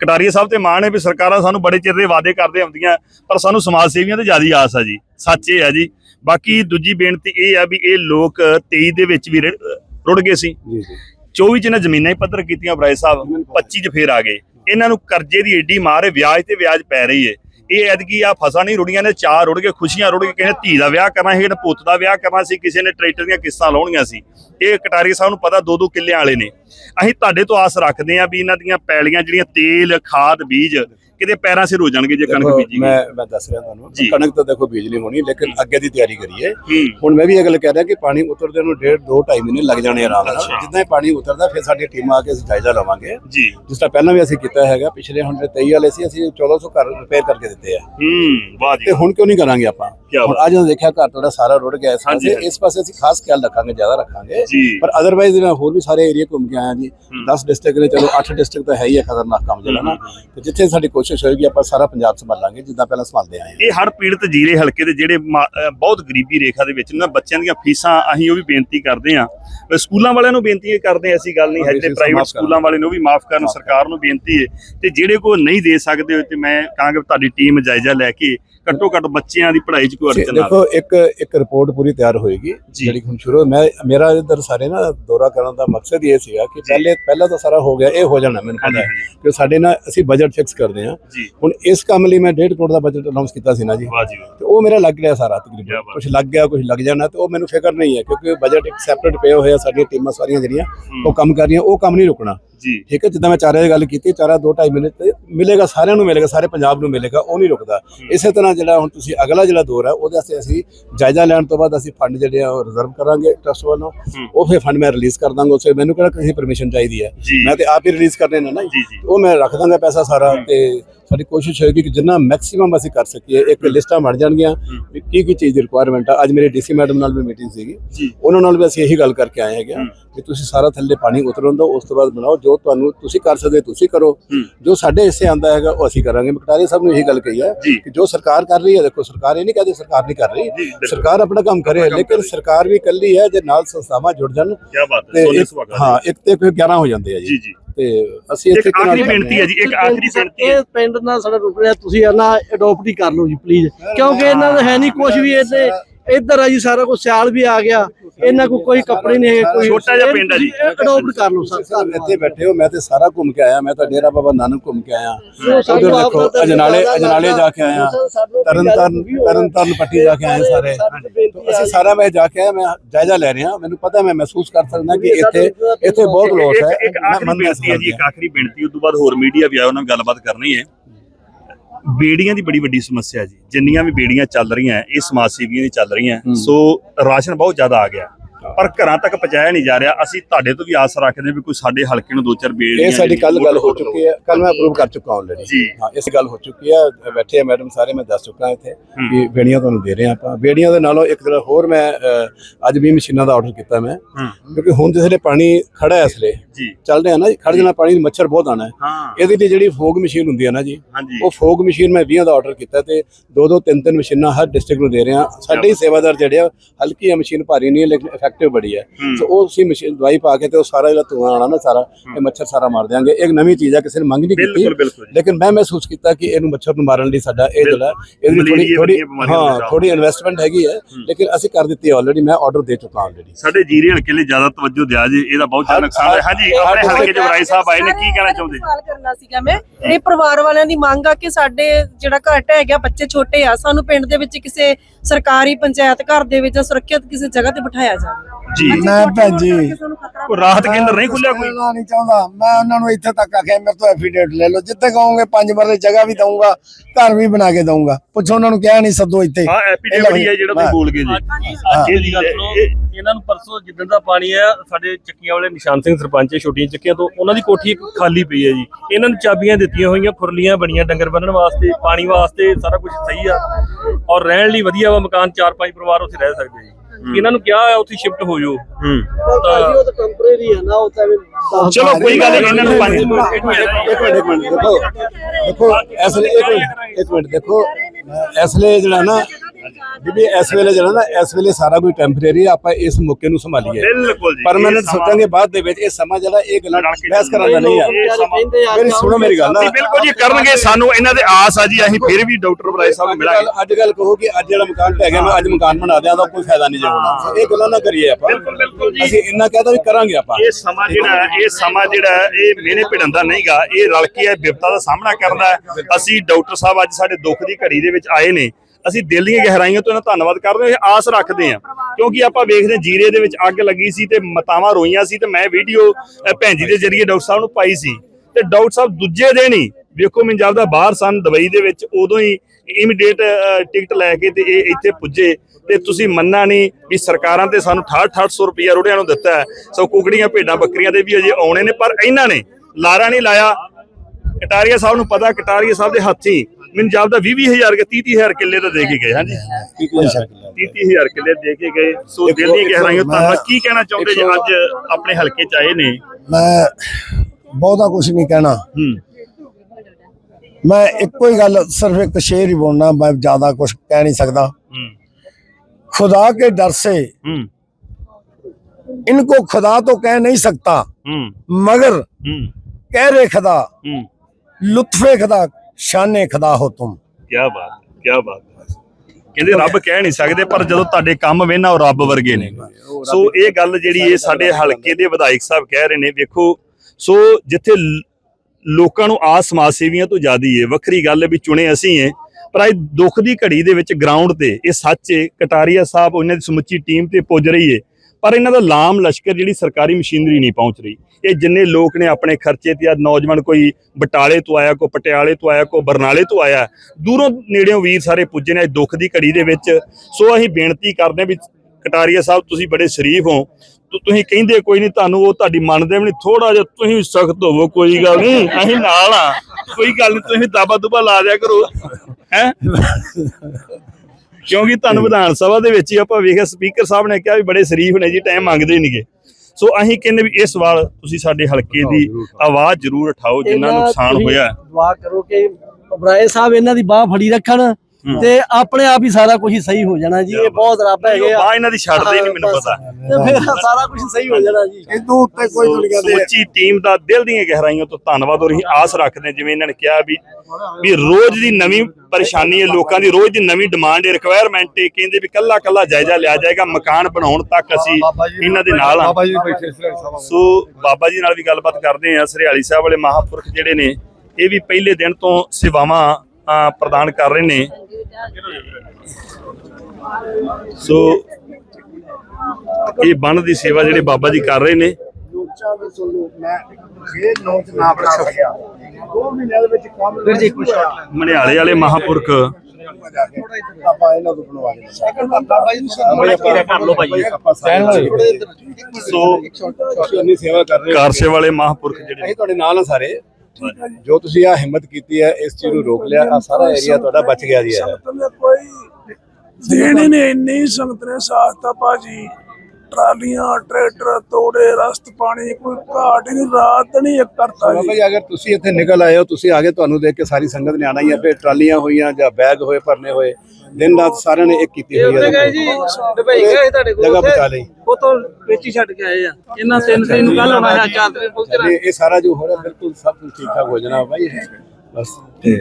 ਕਟਾਰੀਆ ਸਾਹਿਬ ਤੇ ਮਾਣ ਹੈ ਵੀ ਸਰਕਾਰਾਂ ਸਾਨੂੰ ਬੜੇ ਚਿਰ ਦੇ ਵਾਅਦੇ ਕਰਦੇ ਆਉਂਦੀਆਂ ਪਰ ਸਾਨੂੰ ਸਮਾਜ ਸੇਵੀਆਂ ਤੇ ਜ਼ਿਆਦਾ ਆਸ ਆ ਜੀ। ਸੱਚ ਇਹ ਆ ਜੀ। ਬਾਕੀ ਦੂਜੀ ਬੇਨਤੀ ਇਹ ਆ ਵੀ ਇਹ ਲੋਕ 23 ਦੇ ਵਿੱਚ ਵੀ ਰੁੜ ਗਏ ਸੀ। ਜੀ ਜੀ। 24 ਚ ਇਹਨਾਂ ਜ਼ਮੀਨਾਂ ਹੀ ਪੱਧਰ ਕੀਤੀਆਂ ਬਰਾਏ ਸਾਹਿਬ 25 ਚ ਫੇਰ ਆ ਗਏ। ਇਹਨਾਂ ਨੂੰ ਕਰਜ਼ੇ ਦੀ ਏਡੀ ਮਾਰ ਹੈ ਵਿਆਜ ਤੇ ਵਿਆਜ ਪੈ ਰਹੀ ਹੈ। ਇਹ ਐਤਕੀ ਆ ਫਸਾ ਨਹੀਂ ਰੁੜੀਆਂ ਨੇ, ਚਾਰ ਰੁੜ ਕੇ ਖੁਸ਼ੀਆਂ ਰੁੜ ਕੇ ਕਿਸੇ ਨੇ ਧੀ ਦਾ ਵਿਆਹ ਕਰਨਾ ਸੀ, ਕਿਸੇ ਨੇ ਪੁੱਤ ਦਾ ਵਿਆਹ ਕਰਨਾ ਸੀ, ਕਿਸੇ ਨੇ ਟਰੈਕਟਰ ਦੀਆਂ ਕਿਸ਼ਤਾਂ ਲਾਉਣੀਆਂ ਸੀ। ਇਹ ਕਟਾਰੀ ਸਾਹਿਬ ਨੂੰ ਪਤਾ ਦੋ ਦੋ ਕਿੱਲਿਆਂ ਵਾਲੇ ਨੇ। ਅਸੀਂ ਤੁਹਾਡੇ ਤੋਂ ਆਸ ਰੱਖਦੇ ਹਾਂ ਵੀ ਇਹਨਾਂ ਦੀਆਂ ਪੈਲੀਆਂ ਜਿਹੜੀਆਂ ਤੇਲ, ਖਾਦ, ਬੀਜ ਕਿਤੇ ਪੈਰਾਂ ਸਿਰ ਹੋ ਜਾਣਗੇ ਜੇ ਕਣਕ ਬੀਜੀ ਮੈਂ ਮੈਂ ਦੱਸ ਰਿਹਾ ਤੁਹਾਨੂੰ। ਕਣਕ ਤਾਂ ਦੇਖੋ ਬੀਜਲੀ ਹੋਣੀ ਲੇਕਿਨ ਅੱਗੇ ਦੀ ਤਿਆਰੀ ਕਰੀਏ। ਹੁਣ ਮੈਂ ਵੀ ਇਹ ਗੱਲ ਕਹਿ ਰਿਹਾ ਕਿ ਪਾਣੀ ਉਤਰਦੇ ਨੂੰ ਡੇਢ ਦੋ ਢਾਈ ਮਹੀਨੇ ਲੱਗ ਜਾਣੇ ਆਰਾਮ ਨਾਲ। ਜਿੱਦਾਂ ਹੀ ਪਾਣੀ ਉਤਰਦਾ ਫਿਰ ਸਾਡੀ ਟੀਮ ਆ ਕੇ ਅਸੀਂ ਜਾਇਜ਼ਾ ਲਵਾਂਗੇ। ਜੀ। ਜਿਸ ਤਰ੍ਹਾਂ ਪਹਿਲਾਂ ਵੀ ਅਸੀਂ ਕੀਤਾ ਹੈਗਾ ਪਿਛਲੇ ਹੁਣ ਜਿਹੜੇ 23 ਵਾਲੇ ਸੀ ਅਸੀਂ 1400 ਘਰ ਰਿਪੇਅਰ ਕਰਕੇ ਦਿੱਤੇ ਆ। ਹੂੰ ਵਾਹ ਜੀ। ਤੇ ਹੁਣ ਕਿਉਂ ਨਹੀਂ ਕਰਾਂਗੇ ਆਪਾਂ? ਹੁਣ ਅੱਜ ਜਦੋਂ ਦੇਖਿਆ ਘਰ ਤੁਹਾਡਾ ਸਾਰਾ ਰੁੜ ਗਿਆ ਇਸ ਪਾਸੇ। ਇਸ ਪਾਸੇ ਅਸੀਂ ਖਾਸ ਖਿਆਲ ਰੱਖਾਂਗੇ ਜ਼ਿਆਦਾ ਰੱਖਾਂਗੇ। ਪਰ ਅਦਰਵਾਈਜ਼ ਮੈਂ ਹੋਰ ਵੀ ਸਾਰੇ ਏਰੀਆ ਘੁੰਮ ਕੇ ਆਇਆ ਜੀ 10 ਡਿਸਟ੍ਰਿਕਟ ਨੇ ਚਲੋ 8 ਡਿਸਟ੍ਰਿਕਟ ਤਾਂ ਹੈ ਹੀ ਹੈ ਖਤਰਨਾਕ ਕੰਮ ਜਿਹੜਾ ਨਾ। ਤੇ ਜਿੱਥੇ ਸਾਡੀ ਕੋਸ਼ਿਸ਼ ਹੋਏਗੀ ਆਪਾਂ ਸਾਰਾ ਪੰਜਾਬ ਸੰਭਾਲਾਂਗੇ ਜਿੱਦਾਂ ਪਹਿਲਾਂ ਸੰਭਾਲਦੇ ਆਏ ਇਹ ਹੜ ਪੀੜਤ ਜੀਰੇ ਹਲਕੇ ਦੇ ਜਿਹੜੇ ਬਹੁਤ ਗਰੀਬੀ ਰੇਖਾ ਦੇ ਵਿੱਚ ਨਾ ਬੱਚਿਆਂ ਦੀਆਂ ਫੀਸਾਂ ਅਸੀਂ ਉਹ ਵੀ ਬੇਨਤੀ ਕਰਦੇ ਅਹ ਸਕੂਲਾਂ ਵਾਲਿਆਂ ਨੂੰ ਬੇਨਤੀ ਇਹ ਕਰਦੇ ਹਾਂ, ਐਸੀ ਗੱਲ ਨਹੀਂ ਹੈ ਜਿਹੜੇ ਪ੍ਰਾਈਵੇਟ। ਸਕੂਲਾਂ ਵਾਲੇ ਨੇ ਵੀ ਮਾਫ ਕਰਨ ਸਰਕਾਰ ਨੂੰ ਬੇਨਤੀ ਹੈ। ਤੇ ਜਿਹੜੇ ਕੋ ਨਹੀਂ ਦੇ ਸਕਦੇ ਤੇ ਮੈਂ ਕਹਾਂਗਾ ਤੁਹਾਡੀ ਟੀਮ ਜਾਇਜ਼ਾ ਲੈ ਕੇ ਘੱਟੋ ਘੱਟ ਬੱਚਿਆਂ ਦੀ ਪੜ੍ਹਾਈ 'ਚ ਕੋਈ ਅੜਚਨ ਨਾ ਦੇਖੋ ਇੱਕ ਇੱਕ ਰਿਪੋਰਟ ਪੂਰੀ ਤਿਆਰ ਹੋਏਗੀ। ਜਿਹੜੀ ਹੁਣ ਸ਼ੁਰੂ ਮੈਂ ਮੇਰਾ ਇਧਰ ਸਾਰੇ ਨਾ ਦੌਰਾ ਕਰਨ ਦਾ ਮਕਸਦ ਇਹ ਸੀਗਾ ਕਿ ਪਹਿਲੇ ਪਹਿਲਾਂ ਤਾਂ ਸਾਰਾ ਹੋ ਗਿਆ ਇਹ ਹੋ ਜਾਣਾ ਮੈਨੂੰ ਪਤਾ ਕਿ ਸਾਡੇ ਨਾਲ ਅਸੀਂ ਬਜਟ ਫਿਕਸ ਕਰਦੇ ਹਾਂ। ਹੁਣ ਇਸ ਕੰਮ ਲਈ ਮੈਂ 1.5 ਕਰੋੜ ਦਾ ਬਜਟ ਅਨਾਉਂਸ ਕੀਤਾ ਸੀ ਨਾ ਜੀ। ਤੇ ਉਹ ਮੇਰਾ ਲੱਗ ਰਿਹਾ ਸਾਰਾ ਤਕਰੀਬਨ। ਕੁਝ ਲੱਗ ਗਿਆ ਕੁਝ ਲੱਗ ਜਾਣਾ ਤੇ ਉਹ ਮੈਨੂੰ ਫਿਕਰ ਨਹੀਂ ਹੈ ਕਿਉਂਕਿ ਬਜਟ ਇੱਕ ਸੈਪਰੇਟ ਪਿਆ ਹੋਇਆ ਸਾਡੀਆਂ ਟੀਮਾਂ ਸਾਰੀਆਂ ਜਿਹੜੀਆਂ ਉਹ ਕੰਮ ਕਰ ਰਹੀਆਂ ਉਹ ਕੰਮ ਨਹੀਂ ਰੁਕਣਾ। ਜੀ। ਠੀਕ ਹੈ ਜਿੱਦਾਂ ਮੈਂ ਚਾਰੇ ਦੀ ਗੱਲ ਕੀਤੀ ਚਾਰਾ 2.5 ਮਿੰਟ ਤੇ ਮਿਲੇਗਾ ਸਾਰਿਆਂ ਨੂੰ ਮਿਲੇਗਾ ਸਾਰੇ ਪੰਜਾਬ ਨੂੰ ਮਿਲੇਗਾ ਉਹ ਨਹੀਂ ਰੁਕਦਾ। ਇਸੇ ਤਰ੍ਹਾਂ ਜਿਹੜਾ ਹੁਣ ਤੁਸੀਂ ਅਗਲਾ ਜਿਹੜਾ ਦੌਰ ਹੈ ਉਹਦੇ ਵਾਸਤੇ ਅਸੀਂ ਜਾਇਜ਼ਾ ਲੈਣ ਤੋਂ ਬਾਅਦ ਅਸੀਂ ਫੰਡ ਜਿਹੜੇ ਆ ਉਹ ਰਿਜ਼ਰਵ ਕਰਾਂਗੇ ਟਰਸਟ ਵੱਲੋਂ। ਉਹ ਫਿਰ ਫੰਡ ਮੈਂ ਰਿਲੀਜ਼ ਕਰ ਦਾਂਗਾ ਉਸੇ ਮੈਨੂੰ ਕਿਹੜਾ ਕਿਸੇ ਪਰਮਿਸ਼ਨ ਚਾਹੀਦੀ ਹੈ। ਮੈਂ ਤੇ ਆਪ ਹੀ ਰਿਲੀਜ਼ ਕਰਨੇ ਨੇ ਨਾ। ਉਹ ਮੈਂ ਰੱਖ ਦਾਂਗਾ ਪੈਸਾ ਸਾਰਾ ਤੇ ਸਾਡੀ ਕੋਸ਼ਿਸ਼ ਹੋਏਗੀ ਕਿ ਜਿੰਨਾ ਮੈਕਸਿਮਮ ਅਸੀਂ ਕਰ ਸਕੀਏ ਇੱਕ ਲਿਸਟਾਂ ਬਣ ਜਾਣਗੀਆਂ ਵੀ ਕੀ ਕੀ ਚੀਜ਼ ਦੀ ਰਿਕੁਆਇਰਮੈਂਟ ਆ। ਅੱਜ ਮੇਰੇ ਡੀਸੀ ਮੈਡਮ ਨਾਲ ਵੀ ਮੀਟਿੰਗ ਸੀਗੀ। ਉਹਨਾਂ ਨਾਲ ਵੀ ਅਸੀਂ ਇਹੀ ਗੱਲ ਕਰਕੇ ਆਏ ਹੈਗੇ ਕਿ ਤੁਸੀਂ ਸਾਰਾ ਥੱਲੇ ਪਾਣੀ ਉਤਰਨ ਦਿਓ ਉਸ ਤੋਂ ਬਾਅਦ ਬਣਾਓ। ਜੋ ਤੁਹਾਨੂੰ ਤੁਸੀਂ ਕਰ ਸਕਦੇ ਤੁਸੀਂ ਕਰੋ। ਜੋ ਸਾਡੇ ਹਿੱਸੇ ਆਂਦਾ ਹੈਗਾ ਉਹ ਅਸੀਂ ਕਰਾਂਗੇ। ਮਕਟਾਰੀ ਸਾਹਿਬ ਨੂੰ ਇਹੀ ਗੱਲ ਕਹੀ ਹੈ। ਕਿ ਜੋ ਸਰਕਾਰ ਕਰ ਰਹੀ ਹੈ ਦੇਖੋ ਸਰਕਾਰ ਇਹ ਨਹੀਂ ਕਹਦੀ ਸਰਕਾਰ ਨਹੀਂ ਕਰ ਰਹੀ। ਸਰਕਾਰ ਆਪਣਾ ਕੰਮ ਕਰੇ ਲੇਕਿਨ ਸਰਕਾਰ ਵੀ ਇਕੱਲੀ ਹੈ ਜੇ ਨਾਲ ਸੰਸਥਾਵਾਂ ਜੁੜ ਜਾਣ ਕੀ ਬਾਤ ਹੈ। ਤੇ ਹਾਂ ਇੱਕ ਤੇ ਕੋਈ 11 ਹੋ ਜਾਂਦੇ ਆ ਜੀ। ਤੇ ਅਸੀਂ ਇੱਕ ਇੱਥੇ ਕਿਹਨਾਂ ਆਖਰੀ। ਬੇਨਤੀ ਹੈ ਜੀ ਇੱਕ ਆਖਰੀ ਬੇਨਤੀ ਹੈ। ਇਹ ਪਿੰਡ ਨਾਲ ਸਾਡਾ ਰੁਕ ਰਿਹਾ ਤੁਸੀਂ ਇਹਨਾਂ ਅਡਾਪਟ ਹੀ ਕਰ ਲਓ ਜੀ ਪਲੀਜ਼ ਕਿਉਂਕਿ ਇਹਨਾਂ ਦਾ ਹੈ ਨਹੀਂ ਕੁਝ ਵੀ ਇੱਥੇ। ਇੱਧਰ ਆ ਜੀ ਸਾਰਾ ਕੁਝ ਸਿਆਲ ਵੀ ਆ ਗਿਆ। ਇਹਨਾਂ ਕੋ ਕੋਈ ਕੱਪੜੇ ਨਹੀਂ ਹੈ ਕੋਈ ਛੋਟਾ ਜਿਹਾ ਪਿੰਡ ਹੈ ਜੀ। ਅਡਾਪਟ ਕਰ ਲਓ ਸਰ। ਤੁਸੀਂ ਇੱਥੇ ਬੈਠੇ ਹੋ ਮੈਂ ਤੇ ਸਾਰਾ ਘੁੰਮ ਕੇ ਆਇਆ ਮੈਂ ਤਾਂ ਡੇਰਾ ਬਾਬਾ ਨਾਨਕ ਘੁੰਮ ਕੇ ਆਇਆ। ਉਧਰ ਦੇਖੋ ਅਜਨਾਲੇ ਅਜਨਾਲੇ ਜਾ ਕੇ ਆਇਆ। ਤਰਨ ਤਾਰਨ ਤਰਨ ਤਾਰਨ ਪੱਟੀ ਜਾ ਕੇ ਆਏ ਸਾਰੇ। ਅਸੀਂ ਸਾਰਾ ਮੈਂ ਜਾ ਕੇ ਆਇਆ ਮੈਂ ਜਾਇਜ਼ਾ ਲੈ ਰਿਹਾ। ਮੈਨੂੰ ਪਤਾ ਮੈਂ ਮਹਿਸੂਸ ਕਰ ਸਕਦਾ ਕਿ ਇੱਥੇ ਇੱਥੇ ਬਹੁਤ ਲੋਸ ਹੈ। ਇੱਕ ਇੱਕ ਆਖਰੀ ਬੇਨਤੀ ਹੈ ਜੀ ਇੱਕ ਆਖਰੀ ਬੇਨਤੀ ਉਸ ਤੋਂ ਬਾਅਦ ਹੋਰ ਮੀਡੀਆ ਵੀ ਆਇਆ ਉਹਨਾਂ ਨਾਲ ਗੱਲਬਾਤ ਕਰਨੀ ਹੈ। ਬੇੜੀਆਂ ਦੀ ਬੜੀ ਵੱਡੀ ਸਮੱਸਿਆ ਜੀ। ਜਿੰਨੀਆਂ ਵੀ ਬੇੜੀਆਂ ਚੱਲ ਰਹੀਆਂ ਇਹ ਸਮਾਜ ਸੇਵੀਆਂ ਦੀ ਚੱਲ ਰਹੀਆਂ ਸੋ ਰਾਸ਼ਨ ਬਹੁਤ ਜ਼ਿਆਦਾ ਆ ਗਿਆ। ਪਰ ਘਰਾਂ ਤੱਕ ਪਹੁੰਚਾਇਆ ਨਹੀਂ ਜਾ ਰਿਹਾ। ਅਸੀਂ ਤੁਹਾਡੇ ਤੋਂ ਵੀ ਆਸ ਰੱਖਦੇ ਹਾਂ ਵੀ ਕੋਈ ਸਾਡੇ ਹਲਕੇ ਨੂੰ ਦੋ ਚਾਰ ਬੇੜੀਆਂ ਇਹ ਸਾਡੀ ਕੱਲ ਗੱਲ ਹੋ ਚੁੱਕੀ ਹੈ। ਕੱਲ ਮੈਂ ਅਪਰੂਵ ਕਰ ਚੁੱਕਾ ਆਲਰੇਡੀ ਜੀ। ਹਾਂ ਇਸ ਗੱਲ ਹੋ ਚੁੱਕੀ ਹੈ। ਬੈਠੇ ਆ ਮੈਡਮ ਸਾਰੇ ਮੈਂ ਦੱਸ ਚੁੱਕਾ ਇੱਥੇ ਕਿ ਬੇੜੀਆਂ ਤੁਹਾਨੂੰ ਦੇ ਰਹੇ ਆਪਾਂ। ਬੇੜੀਆਂ ਦੇ ਨਾਲੋਂ ਇੱਕ ਜਿਹੜਾ ਹੋਰ ਮੈਂ ਅੱਜ ਵੀ ਮਸ਼ੀਨਾਂ ਦਾ ਆਰਡਰ ਕੀਤਾ ਮੈਂ। ਕਿਉਂਕਿ ਹੁਣ ਜਿਸਲੇ ਪਾਣੀ ਖੜਾ ਹੈ ਇਸਲੇ ਜੀ। ਚੱਲ ਰਿਹਾ ਨਾ ਜੀ, ਖੜ ਜਾਣਾ ਪਾਣੀ ਮੱਛਰ ਬਹੁਤ ਆਣਾ ਹੈ। ਇਹਦੀ ਤੇ ਜਿਹੜੀ ਫੋਗ ਮਸ਼ੀਨ ਹੁੰਦੀ ਹੈ ਨਾ ਜੀ ਉਹ ਫੋਗ ਮਸ਼ੀਨ ਮੈਂ 20 ਦਾ ਆਰਡਰ ਕੀਤਾ ਤੇ ਦੋ ਦੋ ਤਿੰਨ ਤਿੰਨ ਮਸ਼ੀਨਾਂ ਹਰ ਡਿਸਟ੍ਰਿਕਟ ਨੂੰ ਦੇ ਰਹੇ। ਹਾਂ ਸਾਡੇ ਹੀ ਸੇਵਾਦਾਰ ਜਿਹੜੇ ਆ ਹਲਕੀ ਆ ਮਸ਼ੀਨ ਭਾਰੀ ਨਹੀਂ ਹੈ ਲੇਕਿਨ ਇਫੈਕਟਿਵ ਬੜੀ ਹੈ। ਸੋ ਉਹ ਅਸੀਂ ਮਸ਼ੀਨ ਦਵਾਈ ਪਾ ਕੇ ਤੇ ਉਹ ਸਾਰਾ ਜਿਹੜਾ ਧੂਆਂ ਆਣਾ ਨਾ ਸਾਰਾ ਇਹ ਮੱਛਰ ਸਾਰਾ ਮਾਰ ਦਿਆਂਗੇ। ਇੱਕ ਨਵੀਂ ਚੀਜ਼ ਹੈ ਕਿਸੇ ਨੇ ਮੰਗ ਨਹੀਂ ਕੀਤੀ। ਬਿਲਕੁਲ ਬਿਲਕੁਲ। ਜੀ। ਲੇਕਿਨ ਮੈਂ ਮਹਿਸੂਸ ਕੀਤਾ ਕਿ ਇਹਨੂੰ ਮੱਛਰ ਨੂੰ ਮਾਰਨ ਲਈ ਸਾਡਾ ਇਹ ਜਿਹੜਾ ਇਹਦੀ ਥੋੜੀ ਥੋੜੀ ਹਾਂ। ਥੋੜੀ ਇਨਵੈਸਟਮੈਂਟ ਹੈਗੀ ਹੈ। ਲੇਕਿਨ ਅਸੀਂ ਕਰ ਦਿੱਤੀ ਆਲਰੇਡੀ ਮੈਂ ਆਰਡਰ ਦੇ ਚੁੱਕਾ ਆਲਰੇਡੀ ਸਾਡੇ ਜੀਰੇ ਹਲਕੇ ਲਈ ਜ਼ਿਆਦਾ ਤਵੱਜੋ ਦਿਆ ਜੀ ਇਹਦਾ ਬਹੁਤ ਜ਼ਿਆਦਾ ਨੁਕਸਾਨ ਹੈ ਹਾਂਜੀ ਆਪਣੇ ਹਲਕੇ ਚ ਵਰਾਈ ਸਾਹਿਬ ਆਏ ਨੇ ਕੀ ਕਹਿਣਾ ਚਾਹੁੰਦੇ? ਸਵਾਲ ਕਰਨਾ ਸੀਗਾ ਮੈਂ। ਇਹ ਪਰਿਵਾਰ ਵਾਲਿਆਂ ਦੀ ਮੰਗ ਆ ਕਿ ਸਾਡੇ ਜਿਹੜਾ ਘਰ ਢਹਿ ਗਿਆ ਬੱਚੇ ਛੋਟੇ ਆ ਸਾਨੂੰ ਪਿੰਡ ਦੇ ਵਿੱਚ ਕਿਸੇ ਸਰਕਾਰੀ ਪੰਚਾਇਤ ਘਰ ਦੇ ਵਿੱਚ ਸੁਰੱਖਿਅਤ ਕਿਸੇ ਜਗ੍ਹਾ ਤੇ ਬਿਠਾਇਆ ਜਾਵੇ। ਜੀ। ਮੈਂ ਭੈਣ ਜੀ। ਕੋਈ ਰਾਹਤ ਕੇਂਦਰ ਨਹੀਂ ਖੁੱਲਿਆ ਕੋਈ? ਮੈਂ ਨਹੀਂ ਚਾਹੁੰਦਾ। ਮੈਂ ਉਹਨਾਂ ਨੂੰ ਇੱਥੇ ਤੱਕ ਆਖਿਆ ਮੇਰੇ ਤੋਂ ਐਫੀਡੇਟ ਲੈ ਲਓ। ਜਿੱਥੇ ਕਹੋਗੇ ਪੰਜ ਮਰਲੇ ਜਗ੍ਹਾ ਵੀ ਦਊਂਗਾ ਘਰ ਵੀ ਬਣਾ ਕੇ ਦਊਂਗਾ। ਪੁੱਛੋ ਉਹਨਾਂ ਨੂੰ ਕਿਹਾ ਨਹੀਂ ਸੱਦੋ ਇੱਥੇ। ਹਾਂ ਐਪੀਡੈਮਿਕ ਹੈ ਜਿਹੜਾ ਤੁਸੀਂ ਬੋਲ ਗਏ ਜੀ। ਇਹ ਦੀ ਗੱਲ ਸੁਣੋ ਇਹਨਾਂ ਨੂੰ ਪਰਸੋਂ ਜਿੱਦਣ ਦਾ ਪਾਣੀ ਆਇਆ ਸਾਡੇ ਚੱਕੀਆਂ ਵਾਲੇ ਨਿਸ਼ਾਨ ਸਿੰਘ ਸਰਪੰਚ ਹੈ ਛੋਟੀਆਂ ਚੱਕੀਆਂ ਤੋਂ ਉਹਨਾਂ ਦੀ ਕੋਠੀ ਇੱਕ ਖਾਲੀ ਪਈ ਹੈ ਜੀ। ਇਹਨਾਂ ਨੂੰ ਚਾਬੀਆਂ ਦਿੱਤੀਆਂ ਹੋਈਆਂ ਖੁਰਲੀਆਂ ਬਣੀਆਂ ਡੰਗਰ ਬੰਨਣ ਵਾਸਤੇ ਪਾਣੀ ਵਾਸਤੇ ਸਾਰਾ ਕੁਝ ਸਹੀ ਆ। ਔਰ ਰਹਿਣ ਲਈ ਵਧੀਆ ਵਾ ਮਕਾਨ ਚਾਰ ਪੰਜ ਪਰਿਵਾਰ ਉੱਥੇ ਰਹਿ ਸਕਦੇ ਜੀ। ਇਹਨਾਂ ਨੂੰ ਕਿਹਾ ਆ ਉੱਥੇ ਸ਼ਿਫਟ ਹੋ ਜਾਓ। ਹੂੰ। ਉਹ ਤਾਂ ਟੈਂਪਰੇਰੀ ਹੈ ਨਾ ਉਹ ਤਾਂ ਐਵੇਂ ਚਲੋ ਕੋਈ ਗੱਲ ਨਹੀਂ ਇਹਨਾਂ ਨੂੰ ਪੰਜ ਇੱਕ ਮਿੰਟ ਇੱਕ ਮਿੰਟ ਦੇਖੋ। ਦੇਖੋ ਇੱਕ ਮਿੰਟ ਇੱਕ ਮਿੰਟ ਦੇਖੋ। ਅਸਲੇ ਜਿਹੜਾ ਨਾ ਬੀਬੀ ਇਸ ਵੇਲੇ ਜਿਹੜਾ ਨਾ ਇਸ ਵੇਲੇ ਸਾਰਾ ਕੁਝ ਟੈਂਪਰੇਰੀ ਆ ਆਪਾਂ ਇਸ ਮੌਕੇ ਨੂੰ ਸੰਭਾਲੀਏ। ਬਿਲਕੁਲ ਜੀ। ਪਰਮਾਨੈਂਟ ਸੋਚਾਂਗੇ ਬਾਅਦ ਦੇ ਵਿੱਚ ਇਹ ਸਮਾਂ ਜਿਹੜਾ ਇਹ ਗੱਲਾਂ ਬਹਿਸ ਕਰਨ ਦਾ ਨਹੀਂ ਆ। ਮੇਰੀ ਸੁਣੋ ਮੇਰੀ ਗੱਲ ਨਾ ਬਿਲਕੁਲ ਜੀ ਕਰਨਗੇ ਸਾਨੂੰ ਇਹਨਾਂ ਦੇ ਆਸ ਆ ਜੀ ਅਸੀਂ ਫਿਰ ਵੀ ਡਾਕਟਰ ਬਰਾਏ ਸਾਹਿਬ ਨੂੰ ਮਿਲਾਂਗੇ। ਅੱਜ ਗੱਲ ਕਹੋ ਕਿ ਅੱਜ ਜਿਹੜਾ ਮਕਾਨ ਢਹਿ ਗਿਆ ਮੈਂ ਅੱਜ ਮਕਾਨ ਬਣਾ ਦਿਆਂ ਤਾਂ ਕੋਈ ਫਾਇਦਾ ਨਹੀਂ ਜਾਊਗਾ ਇਹ ਗੱਲਾਂ ਨਾ ਕਰੀਏ ਆਪਾਂ। ਬਿਲਕੁਲ ਬਿਲਕੁਲ ਜੀ। ਅਸੀਂ ਇੰਨਾ ਕਹਤਾ ਵੀ ਕਰਾਂਗੇ ਆਪਾਂ। ਇਹ ਸਮਾਂ ਜਿਹੜਾ ਹੈ, ਇਹ ਸਮਾਂ ਜਿਹੜਾ ਹੈ, ਇਹ ਮਿਹਨੇ ਭਿੜਨ ਦਾ ਨਹੀਂਗਾ। ਇਹ ਰਲ ਕੇ ਇਹ ਵਿਪਤਾ ਦਾ ਸਾਹਮਣਾ ਕਰਦਾ ਹੈ। ਅਸੀਂ ਡਾਕਟਰ ਸਾਹਿਬ ਅੱਜ ਸਾਡੇ ਦੁੱਖ ਦੀ ਘੜੀ ਦੇ ਵਿੱਚ ਆਏ ਨੇ। ਅਸੀਂ ਦਿਲ ਦੀਆਂ ਗਹਿਰਾਈਆਂ ਤੋਂ ਇਹਨਾਂ ਧੰਨਵਾਦ ਕਰਦੇ ਹਾਂ ਆਸ ਰੱਖਦੇ ਹਾਂ। ਕਿਉਂਕਿ ਆਪਾਂ ਵੇਖਦੇ ਹਾਂ ਜੀਰੇ ਦੇ ਵਿੱਚ ਅੱਗ ਲੱਗੀ ਸੀ ਤੇ ਮਤਾਵਾਂ ਰੋਈਆਂ ਸੀ ਤੇ ਮੈਂ ਵੀਡੀਓ ਭੈਣ ਜੀ ਦੇ ਜਰੀਏ ਡਾਕਟਰ ਸਾਹਿਬ ਨੂੰ ਪਾਈ ਸੀ। ਤੇ ਡਾਕਟਰ ਸਾਹਿਬ ਦੂਜੇ ਦਿਨ ਹੀ ਵੇਖੋ ਪੰਜਾਬ ਦਾ ਬਾਹਰ ਸਨ ਦੁਬਈ ਦੇ ਵਿੱਚ, ਉਦੋਂ ਹੀ ਇਮੀਡੀਏਟ ਟਿਕਟ ਲੈ ਕੇ ਤੇ ਇਹ ਇੱਥੇ ਪੁੱਜੇ। ਤੇ ਤੁਸੀਂ ਮੰਨਣਾ ਨਹੀਂ ਵੀ ਸਰਕਾਰਾਂ ਤੇ ਸਾਨੂੰ 6800 ਰੁਪਇਆ ਰੋੜਿਆਂ ਨੂੰ ਦਿੱਤਾ ਸੋ ਕੁਕੜੀਆਂ, ਭੇਡਾਂ, ਬੱਕਰੀਆਂ ਦੇ ਵੀ ਅਜੇ ਆਉਣੇ ਨੇ, ਪਰ ਇਹਨਾਂ ਨੇ ਲਾਰਾ ਨਹੀਂ ਲਾਇਆ। ਕਟਾਰੀਆ ਸਾਹਿਬ ਨੂੰ ਪਤਾ, ਕਟਾਰੀਆ ਸਾਹਿਬ ਦੇ ਹੱਥੀ ਮੈਨੂੰ ਜਾਪਦਾ 20000 ਕੇ 30000 ਕਿੱਲੇ ਤਾਂ ਦੇ ਕੇ ਗਏ ਹਾਂਜੀ 30000 ਕਿੱਲੇ ਦੇ ਕੇ ਗਏ ਸੋ ਦਿਲ ਦੀਆਂ ਗਹਿਰਾਈਆਂ ਤੋਂ ਧੰਨਵਾਦ ਕੀ ਕਹਿਣਾ ਚਾਹੁੰਦੇ ਜੀ ਅੱਜ ਆਪਣੇ ਹਲਕੇ ਚ ਆਏ ਨੇ ਮੈਂ ਬਹੁਤਾ ਕੁਝ ਨਹੀਂ ਕਹਿਣਾ ਹੂੰ ਮੈਂ ਇੱਕੋ ਹੀ ਗੱਲ ਸਿਰਫ ਇੱਕ ਸ਼ੇਰ ਹੀ ਬੋਲਣਾ ਮੈਂ ਜ਼ਿਆਦਾ ਕੁਝ ਕਹਿ ਨਹੀਂ ਸਕਦਾ ਹੂੰ खुदा के डर से ਹੂੰ इनको खुदा तो कह नहीं सकता ਹੂੰ मगर ਹੂੰ कह रे खुदा ਹੂੰ लुत्फे खुदा ਸ਼ਾਨੇ ਖੁਦਾ ਹੋ ਤੁਮ। ਕੀ ਬਾਤ ਕੀ ਬਾਤ ਕਹਿੰਦੇ ਰੱਬ ਕਹਿ ਨਹੀਂ ਸਕਦੇ ਪਰ ਜਦੋਂ ਤੁਹਾਡੇ ਕੰਮ ਵੇਨਾ ਉਹ ਰੱਬ ਵਰਗੇ ਨੇ। ਸੋ ਇਹ ਗੱਲ ਜਿਹੜੀ ਇਹ ਸਾਡੇ ਹਲਕੇ ਦੇ ਵਿਧਾਇਕ ਸਾਹਿਬ ਕਹਿ ਰਹੇ ਨੇ ਵੇਖੋ ਸੋ ਜਿੱਥੇ ਲੋਕਾਂ ਨੂੰ ਆਸ ਸਮਾਜ ਸੇਵੀਆਂ ਤੋਂ ਜ਼ਿਆਦੀ ਹੈ ਵੱਖਰੀ ਗੱਲ ਵੀ ਚੁਣੇ ਅਸੀਂ ਹੈ ਪਰ ਅੱਜ ਦੁੱਖ ਦੀ ਘੜੀ ਦੇ ਵਿੱਚ ਗਰਾਊਂਡ ਤੇ ਇਹ ਸੱਚ ਹੈ ਕਟਾਰੀਆ ਸਾਹਿਬ ਉਹਨਾਂ ਦੀ ਸਮੁੱਚੀ ਟੀਮ ਤੇ ਪੁੱਜ ਰਹੀ ਹੈ ਪਰ ਇਹਨਾਂ ਦਾ ਲਾਮ ਲਸ਼ਕਰ ਜਿਹੜੀ ਸਰਕਾਰੀ ਮਸ਼ੀਨਰੀ ਨਹੀਂ ਪਹੁੰਚ ਰਹੀ। ਇਹ ਜਿੰਨੇ ਲੋਕ ਨੇ ਆਪਣੇ ਖਰਚੇ ਤੇ ਆ, ਨੌਜਵਾਨ ਕੋਈ ਬਟਾਲੇ ਤੋਂ ਆਇਆ, ਕੋਈ ਪਟਿਆਲੇ ਤੋਂ ਆਇਆ, ਕੋਈ ਬਰਨਾਲੇ ਤੋਂ ਆਇਆ, ਦੂਰੋਂ ਨੇੜਿਓਂ ਵੀਰ ਸਾਰੇ ਪੁੱਜੇ ਨੇ ਦੁੱਖ ਦੀ ਘੜੀ ਦੇ ਵਿੱਚ। ਸੋ ਅਸੀਂ ਬੇਨਤੀ ਕਰਦੇ ਹਾਂ ਵੀ ਕਟਾਰੀਆ ਸਾਹਿਬ, ਤੁਸੀਂ ਬੜੇ ਸ਼ਰੀਫ ਹੋ। ਤੁਸੀਂ ਕਹਿੰਦੇ ਕੋਈ ਨਹੀਂ, ਤੁਹਾਨੂੰ ਉਹ ਤੁਹਾਡੀ ਮੰਨਦੇ ਵੀ ਨਹੀਂ ਥੋੜਾ ਜਿਹਾ ਤੁਸੀਂ ਸਖਤ ਹੋਵੋ, ਕੋਈ ਗੱਲ ਨਹੀਂ, ਅਸੀਂ ਨਾਲ ਆ। ਕੋਈ ਗੱਲ ਨਹੀਂ, ਤੁਸੀਂ ਦਾਬਾ ਦੁਬਾ ਲਾ ਦਿਆ ਕਰੋ, ਹੈ? ਕਿਉਂਕਿ ਤੁਹਾਨੂੰ ਵਿਧਾਨ ਸਭਾ ਦੇ ਵਿੱਚ ਹੀ ਆਪਾਂ ਵੇਖਿਆ, ਸਪੀਕਰ ਸਾਹਿਬ ਨੇ ਕਿਹਾ ਵੀ ਬੜੇ ਸ਼ਰੀਫ ਨੇ ਜੀ, ਟਾਈਮ ਮੰਗਦੇ ਨਹੀਂਗੇ ਸੋ ਅਸੀਂ ਕਹਿੰਦੇ ਵੀ ਇਸ ਵਾਰ ਤੁਸੀਂ ਸਾਡੇ ਹਲਕੇ ਦੀ ਆਵਾਜ਼ ਜ਼ਰੂਰ ਉਠਾਓ ਜਿੰਨਾ ਨੁਕਸਾਨ ਹੋਇਆ। ਦੁਆ ਕਰੋ ਕਿ ਬਰਾਏ ਸਾਹਿਬ ਇਹਨਾਂ ਦੀ ਬਾਹ ਫੜੀ ਰੱਖਣ। ਤੇ ਆਪਣੇ ਆਪ ਹੀ ਸਾਰਾ ਕੁਝ ਸਹੀ ਹੋ ਜਾਣਾ ਜੀ ਇਹ ਬਹੁਤ ਰੱਬ ਹੈਗੇ ਆ। ਬਾਹ ਇਹਨਾਂ ਦੀ ਛੱਡਦੇ ਨਹੀਂ ਮੈਨੂੰ। ਪਤਾ। ਤੇ ਫਿਰ ਸਾਰਾ ਕੁਝ ਸਹੀ ਹੋ ਜਾਣਾ ਜੀ। ਇਦੋਂ ਉੱਤੇ ਕੋਈ ਦੁਨੀਆ ਦੇ ਸਮੁੱਚੀ ਟੀਮ ਦਾ ਦਿਲ ਦੀਆਂ ਗਹਿਰਾਈਆਂ ਤੋਂ ਧੰਨਵਾਦ ਔਰ ਅਸੀਂ ਆਸ ਰੱਖਦੇ ਜਿਵੇਂ ਇਹਨਾਂ ਨੇ ਕਿਹਾ ਵੀ ਵੀ ਰੋਜ਼ ਦੀ ਨਵੀਂ ਪਰੇਸ਼ਾਨੀ ਹੈ ਲੋਕਾਂ ਦੀ ਰੋਜ਼ ਦੀ ਨਵੀਂ ਡਿਮਾਂਡ ਹੈ ਰਿਕੁਆਇਰਮੈਂਟ ਹੈ ਕਹਿੰਦੇ ਵੀ ਕੱਲਾ ਕੱਲਾ ਜਾਇਜ਼ਾ ਲਿਆ ਜਾਏਗਾ ਮਕਾਨ ਬਣਾਉਣ ਤੱਕ ਅਸੀਂ ਇਹਨਾਂ ਦੇ ਨਾਲ ਹਾਂ। ਸੋ ਬਾਬਾ ਜੀ ਨਾਲ ਵੀ ਗੱਲਬਾਤ ਕਰਦੇ ਆ ਸਰਿਆਲੀ ਸਾਹਿਬ ਵਾਲੇ ਮਹਾਪੁਰਖ ਜਿਹੜੇ ਨੇ ਇਹ ਵੀ ਪਹਿਲੇ ਦਿਨ ਤੋਂ ਸੇਵਾਵਾਂ ਪ੍ਰਦਾਨ ਕਰ ਰਹੇ ਨੇ। ਸੋ ਇਹ ਬੰਨ ਦੀ ਸੇਵਾ ਜਿਹੜੇ ਬਾਬਾ ਜੀ ਕਰ ਰਹੇ ਨੇ। ਮੈਂ ਇਹ ਨੋਟ ਨਾ ਬਣਾ ਸਕਿਆ। 2 ਮਹੀਨਿਆਂ ਦੇ ਵਿੱਚ ਕੰਮ ਫਿਰ ਜੀ ਕੁਛ ਮਨਿਆਲੇ ਵਾਲੇ ਮਹਾਪੁਰਖ। ਆਪਾਂ ਇਹਨਾਂ ਤੋਂ ਬਣਵਾ ਕੇ ਕਰ ਲੋ ਭਾਈ। ਸੋ ਤੁਸੀਂ ਇੰਨੀ ਸੇਵਾ ਕਰ ਰਹੇ ਹੋ। ਕਾਰਸੇ ਵਾਲੇ ਮਹਾਪੁਰਖ ਜਿਹੜੇ ਅਸੀਂ ਤੁਹਾਡੇ ਨਾਲ ਆ ਸਾਰੇ। ਜੋ ਤੁਸੀਂ ਆ ਹਿੰਮਤ ਕੀਤੀ ਹੈ ਇਸ ਚੀਜ਼ ਨੂੰ ਰੋਕ ਲਿਆ ਆ ਸਾਰਾ ਏਰੀਆ ਤੁਹਾਡਾ ਬਚ ਗਿਆ ਜੀ। ਇਹ ਕੋਈ ਦੇਣ ਇੰਨੀ ਸੰਗਤ ਨੇ ਸਾਥ ਤਾਂ ਭਾਜੀ। ਟਰਾਲੀਆਂ ਟਰੈਕਟਰ ਤੋੜੇ ਰਸਤ ਪਾਣੀ ਕੋਈ ਘਾਟ ਨਹੀਂ ਰਾਤ ਨਹੀਂ ਇੱਕ ਕਰਤਾ ਜੀ। ਜੀ ਅਗਰ ਤੁਸੀਂ ਇੱਥੇ ਨਿਕਲ ਆਏ ਹੋ ਤੁਸੀਂ ਆਗੇ ਤੁਹਾਨੂੰ ਦੇਖ ਕੇ ਸਾਰੀ ਸੰਗਤ ਨੇ ਆਣਾ ਹੀ ਹੈ ਫਿਰ ਟਰਾਲੀਆਂ ਹੋਈਆਂ ਜਾਂ ਬੈਗ ਹੋਏ ਭਰਨੇ ਹੋਏ ਦਿਨ ਰਾਤ ਸਾਰਿਆਂ ਨੇ ਇੱਕ ਕੀਤੀ ਹੋਈ ਹੈ ਗਏ ਜੀ ਦੁਬਈ ਗਏ ਤੁਹਾਡੇ ਕੋਲ ਜਗ੍ਹਾ। ਬਚਾ ਲਈ। ਉਹ ਤੋਂ ਵੇਚੀ ਛੱਡ ਕੇ ਆਏ ਆ। ਇਹਨਾਂ ਤਿੰਨ ਦਿਨ ਨੂੰ ਕੱਲ ਆਉਣਾ ਹੈ ਚਾਰ ਦਿਨ ਪਹੁੰਚਣਾ ਇਹ ਇਹ ਸਾਰਾ ਜੋ ਹੋ ਰਿਹਾ ਬਿਲਕੁਲ ਸਭ ਕੁਝ ਠੀਕ ਠਾਕ ਹੋ ਜਾਣਾ ਬਾਈ। ਬਸ। ਜੀ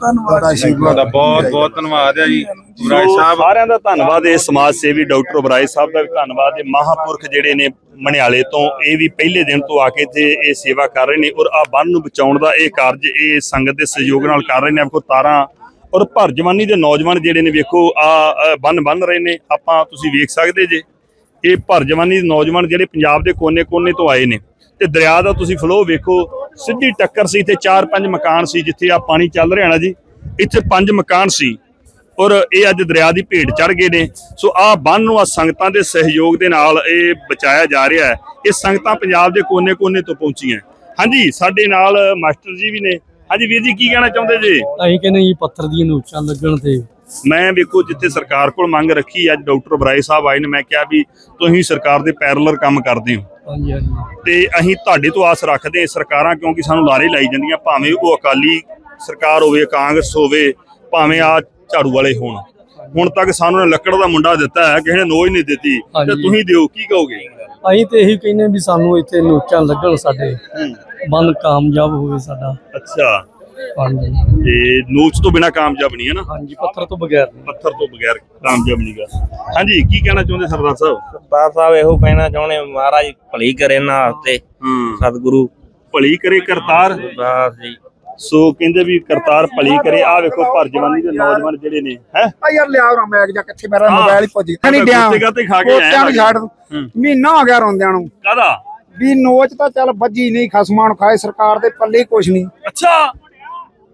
ਧੰਨਵਾਦ। ਤੁਹਾਡਾ ਬਹੁਤ ਬਹੁਤ ਧੰਨਵਾਦ ਹੈ ਜੀ। ਸੋ ਸਾਰਿਆਂ ਦਾ ਧੰਨਵਾਦ ਇਹ ਸਮਾਜ ਸੇਵੀ ਡਾਕਟਰ ਬਰਾਏ ਸਾਹਿਬ ਦਾ ਵੀ ਧੰਨਵਾਦ। ਇਹ ਮਹਾਪੁਰਖ ਜਿਹੜੇ ਨੇ ਮਣਿਆਲੇ ਤੋਂ ਇਹ ਵੀ ਪਹਿਲੇ ਦਿਨ ਤੋਂ ਆ ਕੇ ਤੇ ਇਹ ਸੇਵਾ ਕਰ ਰਹੇ ਨੇ ਔਰ ਆ ਬੰਨ ਨੂੰ ਬਚਾਉਣ ਦਾ ਇਹ ਕਾਰਜ ਇਹ ਸੰਗਤ ਦੇ ਸਹਿਯੋਗ ਨਾਲ ਕਰ ਰਹੇ ਨੇ। ਆਪਕੋ ਤਾਰਾਂ ਔਰ ਭਰ ਜਵਾਨੀ ਦੇ ਨੌਜਵਾਨ ਜਿਹੜੇ ਨੇ ਵੇਖੋ, ਆ ਬੰਨ ਬੰਨ ਰਹੇ ਨੇ। ਆਪਾਂ ਤੁਸੀਂ ਵੇਖ ਸਕਦੇ ਜੇ, ਇਹ ਭਰ ਜਵਾਨੀ ਦੇ ਨੌਜਵਾਨ ਜਿਹੜੇ ਪੰਜਾਬ ਦੇ ਕੋਨੇ-ਕੋਨੇ ਤੋਂ ਆਏ ਨੇ। ਤੇ ਦਰਿਆ ਦਾ ਤੁਸੀਂ ਫਲੋ ਵੇਖੋ, ਸਿੱਧੀ ਟੱਕਰ ਸੀ ਤੇ ਚਾਰ ਪੰਜ ਮਕਾਨ ਸੀ, ਜਿੱਥੇ ਆ ਪਾਣੀ ਚੱਲ ਰਿਹਾ ਨਾ ਜੀ। ਇੱਥੇ ਪੰਜ ਮਕਾਨ ਸੀ, ਔਰ ਇਹ ਅੱਜ ਦਰਿਆ ਦੀ ਭੇਟ ਚੜ ਗਏ ਨੇ। ਸੋ ਆ ਬੰਨ ਨੂੰ ਆ ਸੰਗਤਾਂ ਦੇ ਸਹਿਯੋਗ ਦੇ ਨਾਲ ਇਹ ਬਚਾਇਆ ਜਾ ਰਿਹਾ ਹੈ। ਇਹ ਸੰਗਤਾਂ ਪੰਜਾਬ ਦੇ ਕੋਨੇ-ਕੋਨੇ ਤੋਂ ਪਹੁੰਚੀਆਂ। ਹਾਂਜੀ, ਸਾਡੇ ਨਾਲ ਮਾਸਟਰ ਜੀ ਵੀ ਨੇ। ਹਾਂਜੀ ਵੀਰ ਜੀ ਕੀ ਕਹਿਣਾ ਚਾਹੁੰਦੇ ਜੀ? ਅਸੀਂ ਕਹਿੰਦੇ ਜੀ ਪੱਥਰ ਦੀਆਂ ਨੋਚਾਂ ਲੱਗਣ ਤੇ। ਮੈਂ ਵੇਖੋ ਜਿੱਥੇ ਸਰਕਾਰ ਕੋਲ ਮੰਗ ਰੱਖੀ ਅੱਜ ਡਾਕਟਰ ਬਰਾਏ ਸਾਹਿਬ ਆਏ ਨੇ ਮੈਂ ਕਿਹਾ ਵੀ ਤੁਸੀਂ ਸਰਕਾਰ ਦੇ ਪੈਰਲਰ ਕੰਮ ਕਰਦੇ ਹੋ। ਹਾਂਜੀ ਹਾਂਜੀ। ਤੇ ਅਸੀਂ ਤੁਹਾਡੇ ਤੋਂ ਆਸ ਰੱਖਦੇ ਹਾਂ ਸਰਕਾਰਾਂ ਕਿਉਂਕਿ ਸਾਨੂੰ ਲਾਰੇ ਲਾਈ ਜਾਂਦੀਆਂ ਭਾਵੇਂ ਉਹ ਅਕਾਲੀ ਸਰਕਾਰ ਹੋਵੇ ਕਾਂਗਰਸ ਹੋਵੇ ਭਾਵੇਂ ਆ ਝਾੜੂ ਵਾਲੇ ਹੋਣ। ਹੁਣ ਤੱਕ ਸਾਨੂੰ ਨੇ ਲੱਕੜ ਦਾ ਮੁੰਡਾ ਦਿੱਤਾ ਹੈ ਕਿਸੇ ਨੇ ਨੋਜ ਨਹੀਂ ਦਿੱਤੀ। ਤੇ। ਤੁਸੀਂ ਦਿਓ ਕੀ ਕਹੋਗੇ? ਅਸੀਂ ਤੇ ਇਹੀ ਕਹਿੰਦੇ ਵੀ ਸਾਨੂੰ ਇੱਥੇ ਨੋਚਾਂ ਲੱਗਣ ਸਾਡੇ। ਬੰਦ ਕਾਮਯਾਬ ਹੋਵੇ ਸਾਡਾ। ਅੱਛਾ। ਹਾਂਜੀ। ਤੇ ਨੋਚ ਤੋਂ ਬਿਨਾ ਕਾਮਯਾਬ ਨਹੀਂ ਹੈ ਨਾ? ਹਾਂਜੀ ਪੱਥਰ ਤੋਂ ਬਗੈਰ ਨਹੀਂ। ਪੱਥਰ ਤੋਂ ਬਗੈਰ ਕਾਮਯਾਬ ਨਹੀਂਗਾ ਹਾਂਜੀ ਕੀ ਕਹਿਣਾ ਚਾਹੁੰਦੇ ਸਰਦਾਰ ਸਾਹਿਬ? ਸਰਦਾਰ ਸਾਹਿਬ ਇਹੋ ਕਹਿਣਾ ਚਾਹੁੰਦੇ ਮਹਾਰਾਜ ਭਲੀ ਕਰੇ ਨਾ ਤੇ ਹੂੰ। ਸਤਿਗੁਰੂ। ਭਲੀ ਕਰੇ ਕਰਤਾਰ। ਬਸ ਜੀ। ਸੋ ਕਹਿੰਦੇ ਵੀ ਕਰਤਾਰ ਭਲੀ ਕਰੇ। ਆ ਵੇਖੋ ਭਰ ਜਵਾਨੀ ਦੇ ਨੌਜਵਾਨ ਜਿਹੜੇ ਨੇ ਹੈ? ਆ ਯਾਰ ਲਿਆ ਰਾਂ ਮੈਗ ਜਾ ਕਿੱਥੇ ਮੇਰਾ। ਮੋਬਾਈਲ ਹੀ ਭੁੱਜ ਗਿਆ। ਨਹੀਂ ਡਿਆ ਗੋਤੇ ਗਾਤੇ ਖਾ ਕੇ ਆਇਆ ਗੋਤਿਆਂ ਨੂੰ ਛੱਡ। ਮਹੀਨਾ ਹੋ ਗਿਆ ਰੋਂਦਿਆਂ ਨੂੰ। ਕਾਦਾ ਵੀ ਨੋਚ ਤਾਂ ਚੱਲ ਵੱਜੀ ਨਹੀਂ ਖਸਮਾਂ ਨੂੰ ਖਾਏ ਸਰਕਾਰ ਦੇ ਪੱਲੇ ਕੁਛ ਨਹੀਂ। ਅੱਛਾ।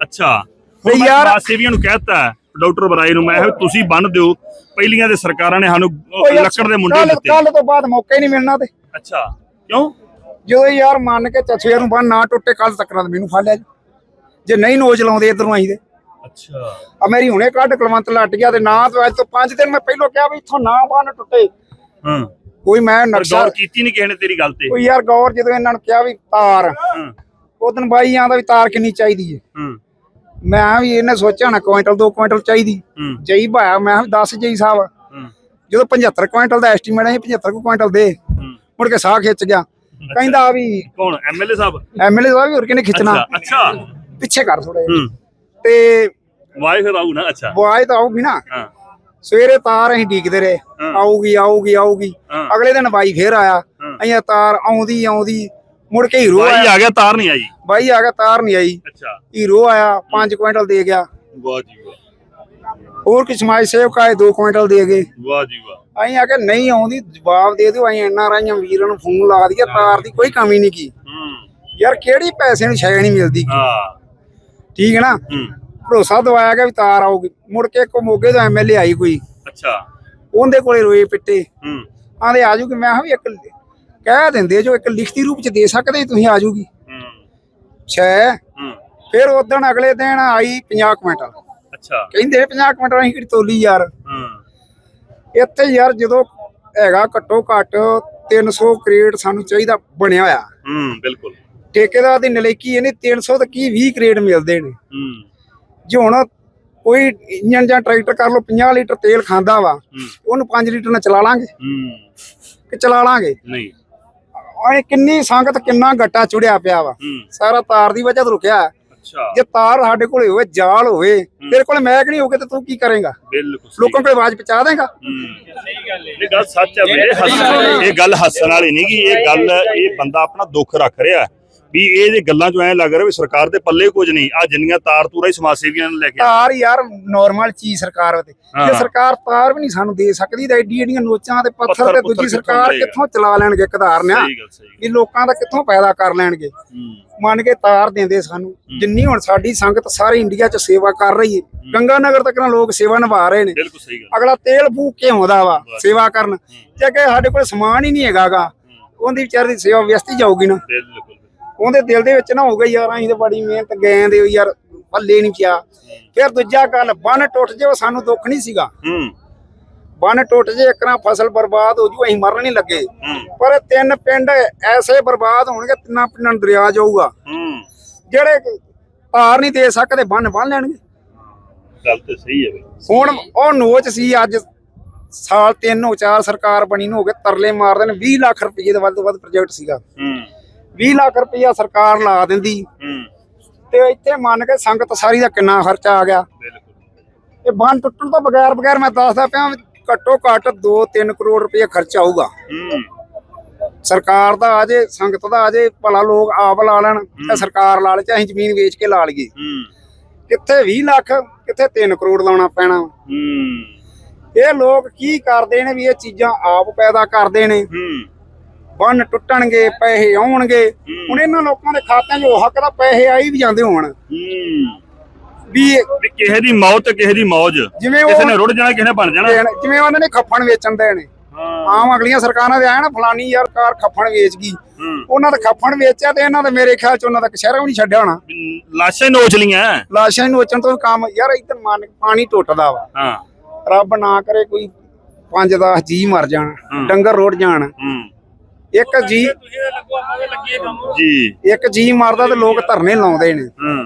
ਅੱਛਾ। ਤੇ ਯਾਰ- ਸੇਵੀਆਂ ਨੂੰ ਕਹਿਤਾ ਡਾਕਟਰ ਬਰਾਈ ਨੂੰ ਮੈਂ ਕਿਹਾ ਤੁਸੀਂ ਬੰਨ ਦਿਓ। ਪਹਿਲੀਆਂ ਦੇ ਸਰਕਾਰਾਂ ਨੇ ਸਾਨੂੰ ਲੱਕੜ ਦੇ ਮੁੰਡੇ ਦਿੱਤੇ। ਕੱਲ੍ਹ ਤੋਂ ਬਾਅਦ ਮੌਕਾ ਹੀ ਨਹੀਂ ਮਿਲਣਾ ਤੇ। ਅੱਛਾ। ਕਿਉਂ? ਜਦੋਂ ਯਾਰ ਮੰਨ ਕੇ ਚਛੇਰ ਨੂੰ ਬੰਨ ਨਾ ਟੁੱਟੇ ਕੱਲ ਤੱਕ ਨਾ ਮੈਨੂੰ ਫੜ ਲਿਆ ਜੀ। ਜੇ ਨਹੀਂ ਨੋਚ ਲਾਉਂਦੇ ਇਧਰੋਂ ਆਈ ਦੇ। ਅੱਛਾ। ਆ ਮੇਰੀ ਹੁਣੇ ਕੱਢ ਕਲਵੰਤ ਲੱਟ ਗਿਆ ਤੇ ਨਾ ਤੋਂ ਅੱਜ ਤੋਂ 5 ਦਿਨ ਮੈਂ ਪਹਿਲਾਂ ਕਿਹਾ ਵੀ ਇੱਥੋਂ ਨਾ ਬੰਨ ਟੁੱਟੇ। ਹਾਂ। ਕੋਈ ਮੈਂ ਪਰ ਨਕਸ਼ਾ ਗੌਰ ਕੀਤੀ ਨਹੀਂ ਕਿਸੇ ਨੇ ਤੇਰੀ ਗੱਲ ਤੇ। ਕੋਈ ਯਾਰ ਗੌਰ ਜਦੋਂ ਇਹਨਾਂ ਨੂੰ ਕਿਹਾ ਵੀ ਤਾਰ ਹਾਂ। ਉਦੋਂ ਬਾਈ ਆਂਦਾ ਵੀ ਤਾਰ ਕਿੰਨੀ ਚਾਹੀਦੀ ਹੈ ਹਾਂ। ਮੈਂ ਵੀ ਇਹਨੇ ਸੋਚਿਆ ਨਾ ਕੁਇੰਟਲ 2 ਕੁਇੰਟਲ ਚਾਹੀਦੀ। ਹੂੰ। ਜਈ ਭਾਇਆ ਮੈਂ ਵੀ 10 ਜਈ ਸਾਹਿਬ। ਹੂੰ। ਜਦੋਂ 75 ਕੁਇੰਟਲ ਦਾ ਐਸਟੀਮੇਟ ਹੈ 75 ਕੁ ਕੁਇੰਟਲ ਦੇ। ਹੂੰ। ਮੁੜ ਕੇ ਸਾਹ ਖਿੱਚ ਗਿਆ। ਕਹਿੰਦਾ ਵੀ ਕੌਣ? ਐਮਐਲਏ ਸਾਹਿਬ? ਐਮਐਲਏ ਸਾਹਿਬ ਵੀ ਹੋਰ ਕਿਨੇ ਖਿੱਚਣਾ? ਅੱਛਾ ਅੱਛਾ। ਪਿੱਛੇ ਕਰ ਥੋੜਾ ਹੂੰ। ਤੇ ਵਾਈ ਫਿਰ ਨਾ ਅੱਛਾ। ਆਵਾਜ਼ ਤਾਂ ਆਊਗੀ ਨਾ। ਹਾਂ। ਸਵੇਰੇ ਤਾਰ ਅਸੀਂ ਡੀਕਦੇ ਰਹੇ। ਆਊਗੀ ਆਊਗੀ ਆਊਗੀ। ਅਗਲੇ ਦਿਨ ਬਾਈ ਫੇਰ ਆਇਆ। ਅਸੀਂ ਤਾਰ ਆਉਂਦੀ ਆਉਂਦੀ ਮੁੜ ਕੇ ਹੀਰੋ ਆਇਆ। ਆ ਗਿਆ ਤਾਰ ਨਹੀਂ ਆਈ। ਬਾਈ ਆ ਗਿਆ ਤਾਰ ਨਹੀਂ ਆਈ। ਅੱਛਾ। ਹੀਰੋ ਆਇਆ 5 ਕੁਇੰਟਲ ਦੇ ਗਿਆ। ਵਾਹ ਜੀ ਵਾਹ। ਹੋਰ ਕਿ ਸਮਾਜ ਸੇਵਕ ਆਏ 2 ਕੁਇੰਟਲ ਦੇ ਗਏ। ਵਾਹ ਜੀ ਵਾਹ। ਅਸੀਂ ਆ ਕੇ ਨਹੀਂ ਆਉਂਦੀ ਜਵਾਬ ਦੇ ਦਿਓ ਅਸੀਂ ਐਨ ਆਰ ਆਈਆਂ ਵੀਰਾਂ ਨੂੰ ਫੋਨ ਲਾ ਦਈਏ ਤਾਰ ਦੀ ਕੋਈ ਕਮੀ ਨਹੀਂ ਕੀ। ਹੂੰ। ਯਾਰ ਕਿਹੜੀ ਪੈਸੇ ਨੂੰ ਸ਼ੈ ਨਹੀਂ ਮਿਲਦੀ ਹਾਂ। ਠੀਕ ਹੈ ਨਾ? ਹੂੰ। ਭਰੋਸਾ ਦਵਾਇਆ ਗਿਆ ਵੀ ਤਾਰ ਆਊਗੀ। ਮੁੜ ਕੇ ਕੋ ਮੋਗੇ ਤੋਂ ਐਮਐਲਏ ਆਈ ਕੋਈ। ਅੱਛਾ। ਉਹਦੇ ਕੋਲੇ ਰੋਏ ਪਿੱਟੇ। ਹੂੰ। ਆਂਦੇ ਆ ਜੂਗੀ ਮੈਂ ਕਿਹਾ ਵੀ ਇੱਕ ਕਹਿ ਦਿੰਦੇ ਜੋ ਇੱਕ ਲਿਖਤੀ ਰੂਪ ਚ ਦੇ ਸਕਦੇ ਤੁਸੀਂ ਆ ਜੂਗੀ ਹੂੰ। ਛੇ। ਹੂੰ। ਫਿਰ ਉਦੋਂ ਅਗਲੇ ਦਿਨ ਆਈ 50 ਕੁਇੰਟਲ ਅੱਛਾ। ਕਹਿੰਦੇ 50 ਕੁਇੰਟਲ ਅਸੀਂ ਕਿਹੜੀ ਤੋਲੀ ਯਾਰ। ਹੂੰ। ਇੱਥੇ ਯਾਰ ਜਦੋਂ ਹੈਗਾ ਘੱਟੋ ਘੱਟ 300 ਕਰੇਟ ਸਾਨੂੰ ਚਾਹੀਦਾ ਬਣਿਆ ਹੋਇਆ। ਹੂੰ ਬਿਲਕੁਲ। ਠੇਕੇਦਾਰ ਦੀ ਨਲੇਕੀ ਇਹਨੇ 300 ਤੇ ਕੀ 20 ਕਰੇਟ ਮਿਲਦੇ ਨੇ। ਹੂੰ। ਜੇ ਹੁਣ ਕੋਈ ਇੰਜਨ ਜਾਂ ਟਰੈਕਟਰ ਕਰ ਲਓ 50 ਲੀਟਰ ਤੇਲ ਖਾਂਦਾ ਵਾ ਹੂੰ। ਉਹਨੂੰ 5 ਲੀਟਰ ਨਾਲ ਚਲਾ ਲਾਂਗੇ। ਹੂੰ। ਕਿ ਚਲਾ ਲਾਂਗੇ? ਨਹੀਂ। ਉਹਨੇ ਕਿੰਨੀ ਸੰਗਤ ਕਿੰਨਾ ਗੱਟਾ ਚੁੜਿਆ ਪਿਆ ਵਾ। ਹੂੰ। ਸਾਰਾ ਤਾਰ ਦੀ ਵਜ੍ਹਾ ਤੋਂ ਰੁਕਿਆ। ਹੈ। ਅੱਛਾ। ਜੇ ਤਾਰ ਸਾਡੇ ਕੋਲੇ ਹੋਵੇ ਜਾਲ ਹੋਵੇ ਤੇਰੇ ਕੋਲੇ ਮੈਕ ਨਹੀਂ ਹੋਵੇ ਤੇ ਤੂੰ ਕੀ ਕਰੇਗਾ? ਬਿਲਕੁਲ ਸਹੀ ਲੋਕਾਂ ਕੋਲੇ ਆਵਾਜ਼ ਪਹੁੰਚਾ ਦੇਗਾ? ਇਹ ਗੱਲ ਸੱਚ ਹੈ ਵੀਰੇ ਇਹ ਗੱਲ ਹੱਸਣ ਵਾਲੀ ਨਹੀਂ ਗੀ ਇਹ ਗੱਲ ਇਹ ਬੰਦਾ ਆਪਣਾ ਦੁੱਖ ਰੱਖ ਰਿਹਾ। ਵੀ ਇਹ ਜੇ ਗੱਲਾਂ ਚੋਂ ਐ ਲੱਗ ਰਿਹਾ ਵੀ ਸਰਕਾਰ ਦੇ ਪੱਲੇ ਕੁਝ ਨਹੀਂ ਆ ਜਿੰਨੀਆਂ ਤਾਰ ਤੂਰਾ ਹੀ ਸਮਾਜ ਸੇਵੀਆਂ ਨੇ ਲੈ ਕੇ ਤਾਰ ਯਾਰ ਨਾਰਮਲ ਚੀਜ਼ ਸਰਕਾਰ ਤੇ। ਜੇ ਸਰਕਾਰ ਤਾਰ ਵੀ ਨਹੀਂ ਸਾਨੂੰ ਦੇ ਸਕਦੀ ਤਾਂ ਏਡੀ ਏਡੀਆਂ ਨੋਚਾਂ ਤੇ ਪੱਥਰ ਤੇ ਦੂਜੀ ਸਰਕਾਰ? ਕਿੱਥੋਂ ਚਲਾ ਲੈਣਗੇ ਕਧਾਰਨਿਆ ਵੀ ਲੋਕਾਂ ਦਾ ਕਿੱਥੋਂ ਪੈਦਾ ਕਰ ਲੈਣਗੇ? ਮੰਨ ਕੇ ਤਾਰ ਦਿੰਦੇ ਸਾਨੂੰ। ਜਿੰਨੀ ਹੁਣ ਸਾਡੀ ਸੰਗਤ ਸਾਰੇ ਇੰਡੀਆ 'ਚ ਸੇਵਾ ਕਰ ਰਹੀ ਹੈ। ਗੰਗਾ ਨਗਰ ਤੱਕ ਨਾ ਲੋਕ ਸੇਵਾ ਨਿਭਾ ਰਹੇ ਨੇ। ਬਿਲਕੁਲ ਸਹੀ ਗੱਲ। ਅਗਲਾ ਤੇਲ ਫੂਕ ਕੇ ਆਉਂਦਾ ਵਾ ਸੇਵਾ ਕਰਨ। ਜੇ ਕਿ ਸਾਡੇ ਕੋਲ ਸਮਾਨ ਹੀ ਨਹੀਂ ਹੈਗਾਗਾ। ਉਹਦੀ ਵਿਚਾਰ ਦੀ ਸੇਵਾ ਵਿਅਸਤੀ ਜਾਊਗੀ ਨਾ। ਬਿਲਕੁਲ। ਉਹਦੇ ਦਿਲ ਦੇ ਵਿੱਚ ਨਾ ਹੋਊਗਾ ਯਾਰ ਅਸੀਂ ਤੇ ਬੜੀ ਮਿਹਨਤ ਗਏ ਦੇ ਯਾਰ ਪੱਲੇ ਨਹੀਂ ਪਿਆ। ਫਿਰ ਦੂਜਾ ਗੱਲ ਬੰਨ ਟੁੱਟ ਜੇ ਸਾਨੂੰ ਦੁੱਖ ਨਹੀਂ ਸੀਗਾ। ਹੂੰ। ਬੰਨ ਟੁੱਟ ਜੇ ਇੱਕ ਨਾ ਫਸਲ ਬਰਬਾਦ ਹੋ ਜੂ ਅਸੀਂ ਮਰਨ ਨਹੀਂ ਲੱਗੇ। ਹੂੰ। ਪਰ ਤਿੰਨ ਪਿੰਡ ਐਸੇ ਬਰਬਾਦ ਹੋਣਗੇ ਤਿੰਨਾਂ ਪਿੰਡਾਂ ਨੂੰ ਦਰਿਆ ਜਾਊਗਾ। ਹੂੰ। ਜਿਹੜੇ ਭਾਰ ਨਹੀਂ ਦੇ ਸਕਦੇ ਬੰਨ ਬੰਨ ਲੈਣਗੇ। ਗੱਲ ਤੇ ਸਹੀ ਹੈ ਹੁਣ ਉਹ ਨੋਚ ਸੀ ਅੱਜ ਸਾਲ ਤਿੰਨ ਹੋ ਚਾਰ ਸਰਕਾਰ ਬਣੀ ਨੂੰ ਹੋ ਗਏ ਤਰਲੇ ਮਾਰਦੇ ਨੇ 20 ਲੱਖ ਰੁਪਏ ਦੇ ਵੱਧ ਤੋਂ ਵੱਧ ਪ੍ਰੋਜੈਕਟ ਸੀਗਾ। ਹੂੰ। 20 ਲੱਖ ਰੁਪਇਆ ਸਰਕਾਰ ਲਾ ਦਿੰਦੀ। ਹੂੰ। ਤੇ ਇੱਥੇ ਮੰਨ ਕੇ ਸੰਗਤ ਸਾਰੀ ਦਾ ਕਿੰਨਾ ਖਰਚਾ ਆ ਗਿਆ। ਬਿਲਕੁਲ। ਇਹ ਬੰਨ ਟੁੱਟਣ ਤੋਂ ਬਗੈਰ ਬਗੈਰ ਮੈਂ ਦੱਸਦਾ ਪਿਆ ਘੱਟੋ ਘੱਟ 2-3 ਕਰੋੜ ਰੁਪਏ ਖਰਚਾ ਆਊਗਾ। ਸਰਕਾਰ ਦਾ ਆ ਜੇ ਸੰਗਤ ਦਾ ਆ ਜੇ ਭਲਾ ਲੋਕ ਆਪ ਲਾ ਲੈਣ ਤੇ ਸਰਕਾਰ ਲਾ ਲੇ ਚਾਹੇ ਅਸੀਂ ਜ਼ਮੀਨ ਵੇਚ ਕੇ ਲਾ ਲਈਏ। ਹੂੰ। ਕਿੱਥੇ 20 ਲੱਖ ਕਿੱਥੇ 3 ਕਰੋੜ ਲਾਉਣਾ ਪੈਣਾ। ਹੂੰ। ਇਹ ਲੋਕ ਕੀ ਕਰਦੇ ਨੇ ਵੀ ਇਹ ਚੀਜ਼ਾਂ ਆਪ ਪੈਦਾ ਕਰਦੇ ਨੇ। ਹੂੰ। ਬੰਨ ਟੁੱਟਣਗੇ ਪੈਸੇ ਆਉਣਗੇ। ਹੁਣ ਇਹਨਾਂ ਲੋਕਾਂ ਦੇ ਖਾਤਿਆਂ 'ਚ ਉਹ ਹੱਕ ਦਾ ਪੈਸੇ ਆਈ ਵੀ ਜਾਂਦੇ ਹੋਣ। ਵੀ ਵੀ ਕਿਸੇ ਦੀ ਮੌਤ ਕਿਸੇ ਦੀ ਮੌਜ। ਜਿਵੇਂ ਕਿਸੇ ਨੇ ਰੁੜ ਜਾਣਾ ਕਿਸੇ ਨੇ ਬਣ ਜਾਣਾ। ਜਿਵੇਂ ਉਹਨਾਂ ਨੇ ਖੱਫਣ ਵੇਚਣ ਦੇ ਨੇ ਆਮ ਅਗਲੀਆਂ ਸਰਕਾਰਾਂ ਦੇ ਆਇਆ ਨਾ ਫਲਾਨੀ ਯਾਰ ਕਾਰ ਖੱਫਣ ਵੇਚ ਗਈ। ਉਹਨਾਂ ਦਾ ਖੱਫਣ ਵੇਚਿਆ ਤੇ ਇਹਨਾਂ ਦਾ ਮੇਰੇ ਖਿਆਲ 'ਚ ਉਹਨਾਂ ਦਾ ਕਸ਼ਹਿਰਾ ਵੀ ਨਹੀਂ ਛੱਡਿਆ ਹੋਣਾ। ਲਾਸ਼ਾਂ ਨੋਚ ਲੀਆਂ ਲਾਸ਼ਾਂ ਨੋਚਣ ਤੋਂ ਕੰਮ ਯਾਰ ਇੱਧਰ ਮਨ ਪਾਣੀ ਟੁੱਟਦਾ ਵਾ। ਹਾਂ। ਰੱਬ ਨਾ ਕਰੇ ਕੋਈ 5-10 ਜੀ ਮਰ ਜਾਣ। ਡੰਗਰ ਰੋੜ ਜਾਣ। ਇੱਕ ਜੀ ਜੀ। ਇੱਕ ਜੀ ਮਰਦਾ ਤੇ ਲੋਕ ਧਰਨੇ ਲਾਉਂਦੇ ਨੇ। ਹੂੰ।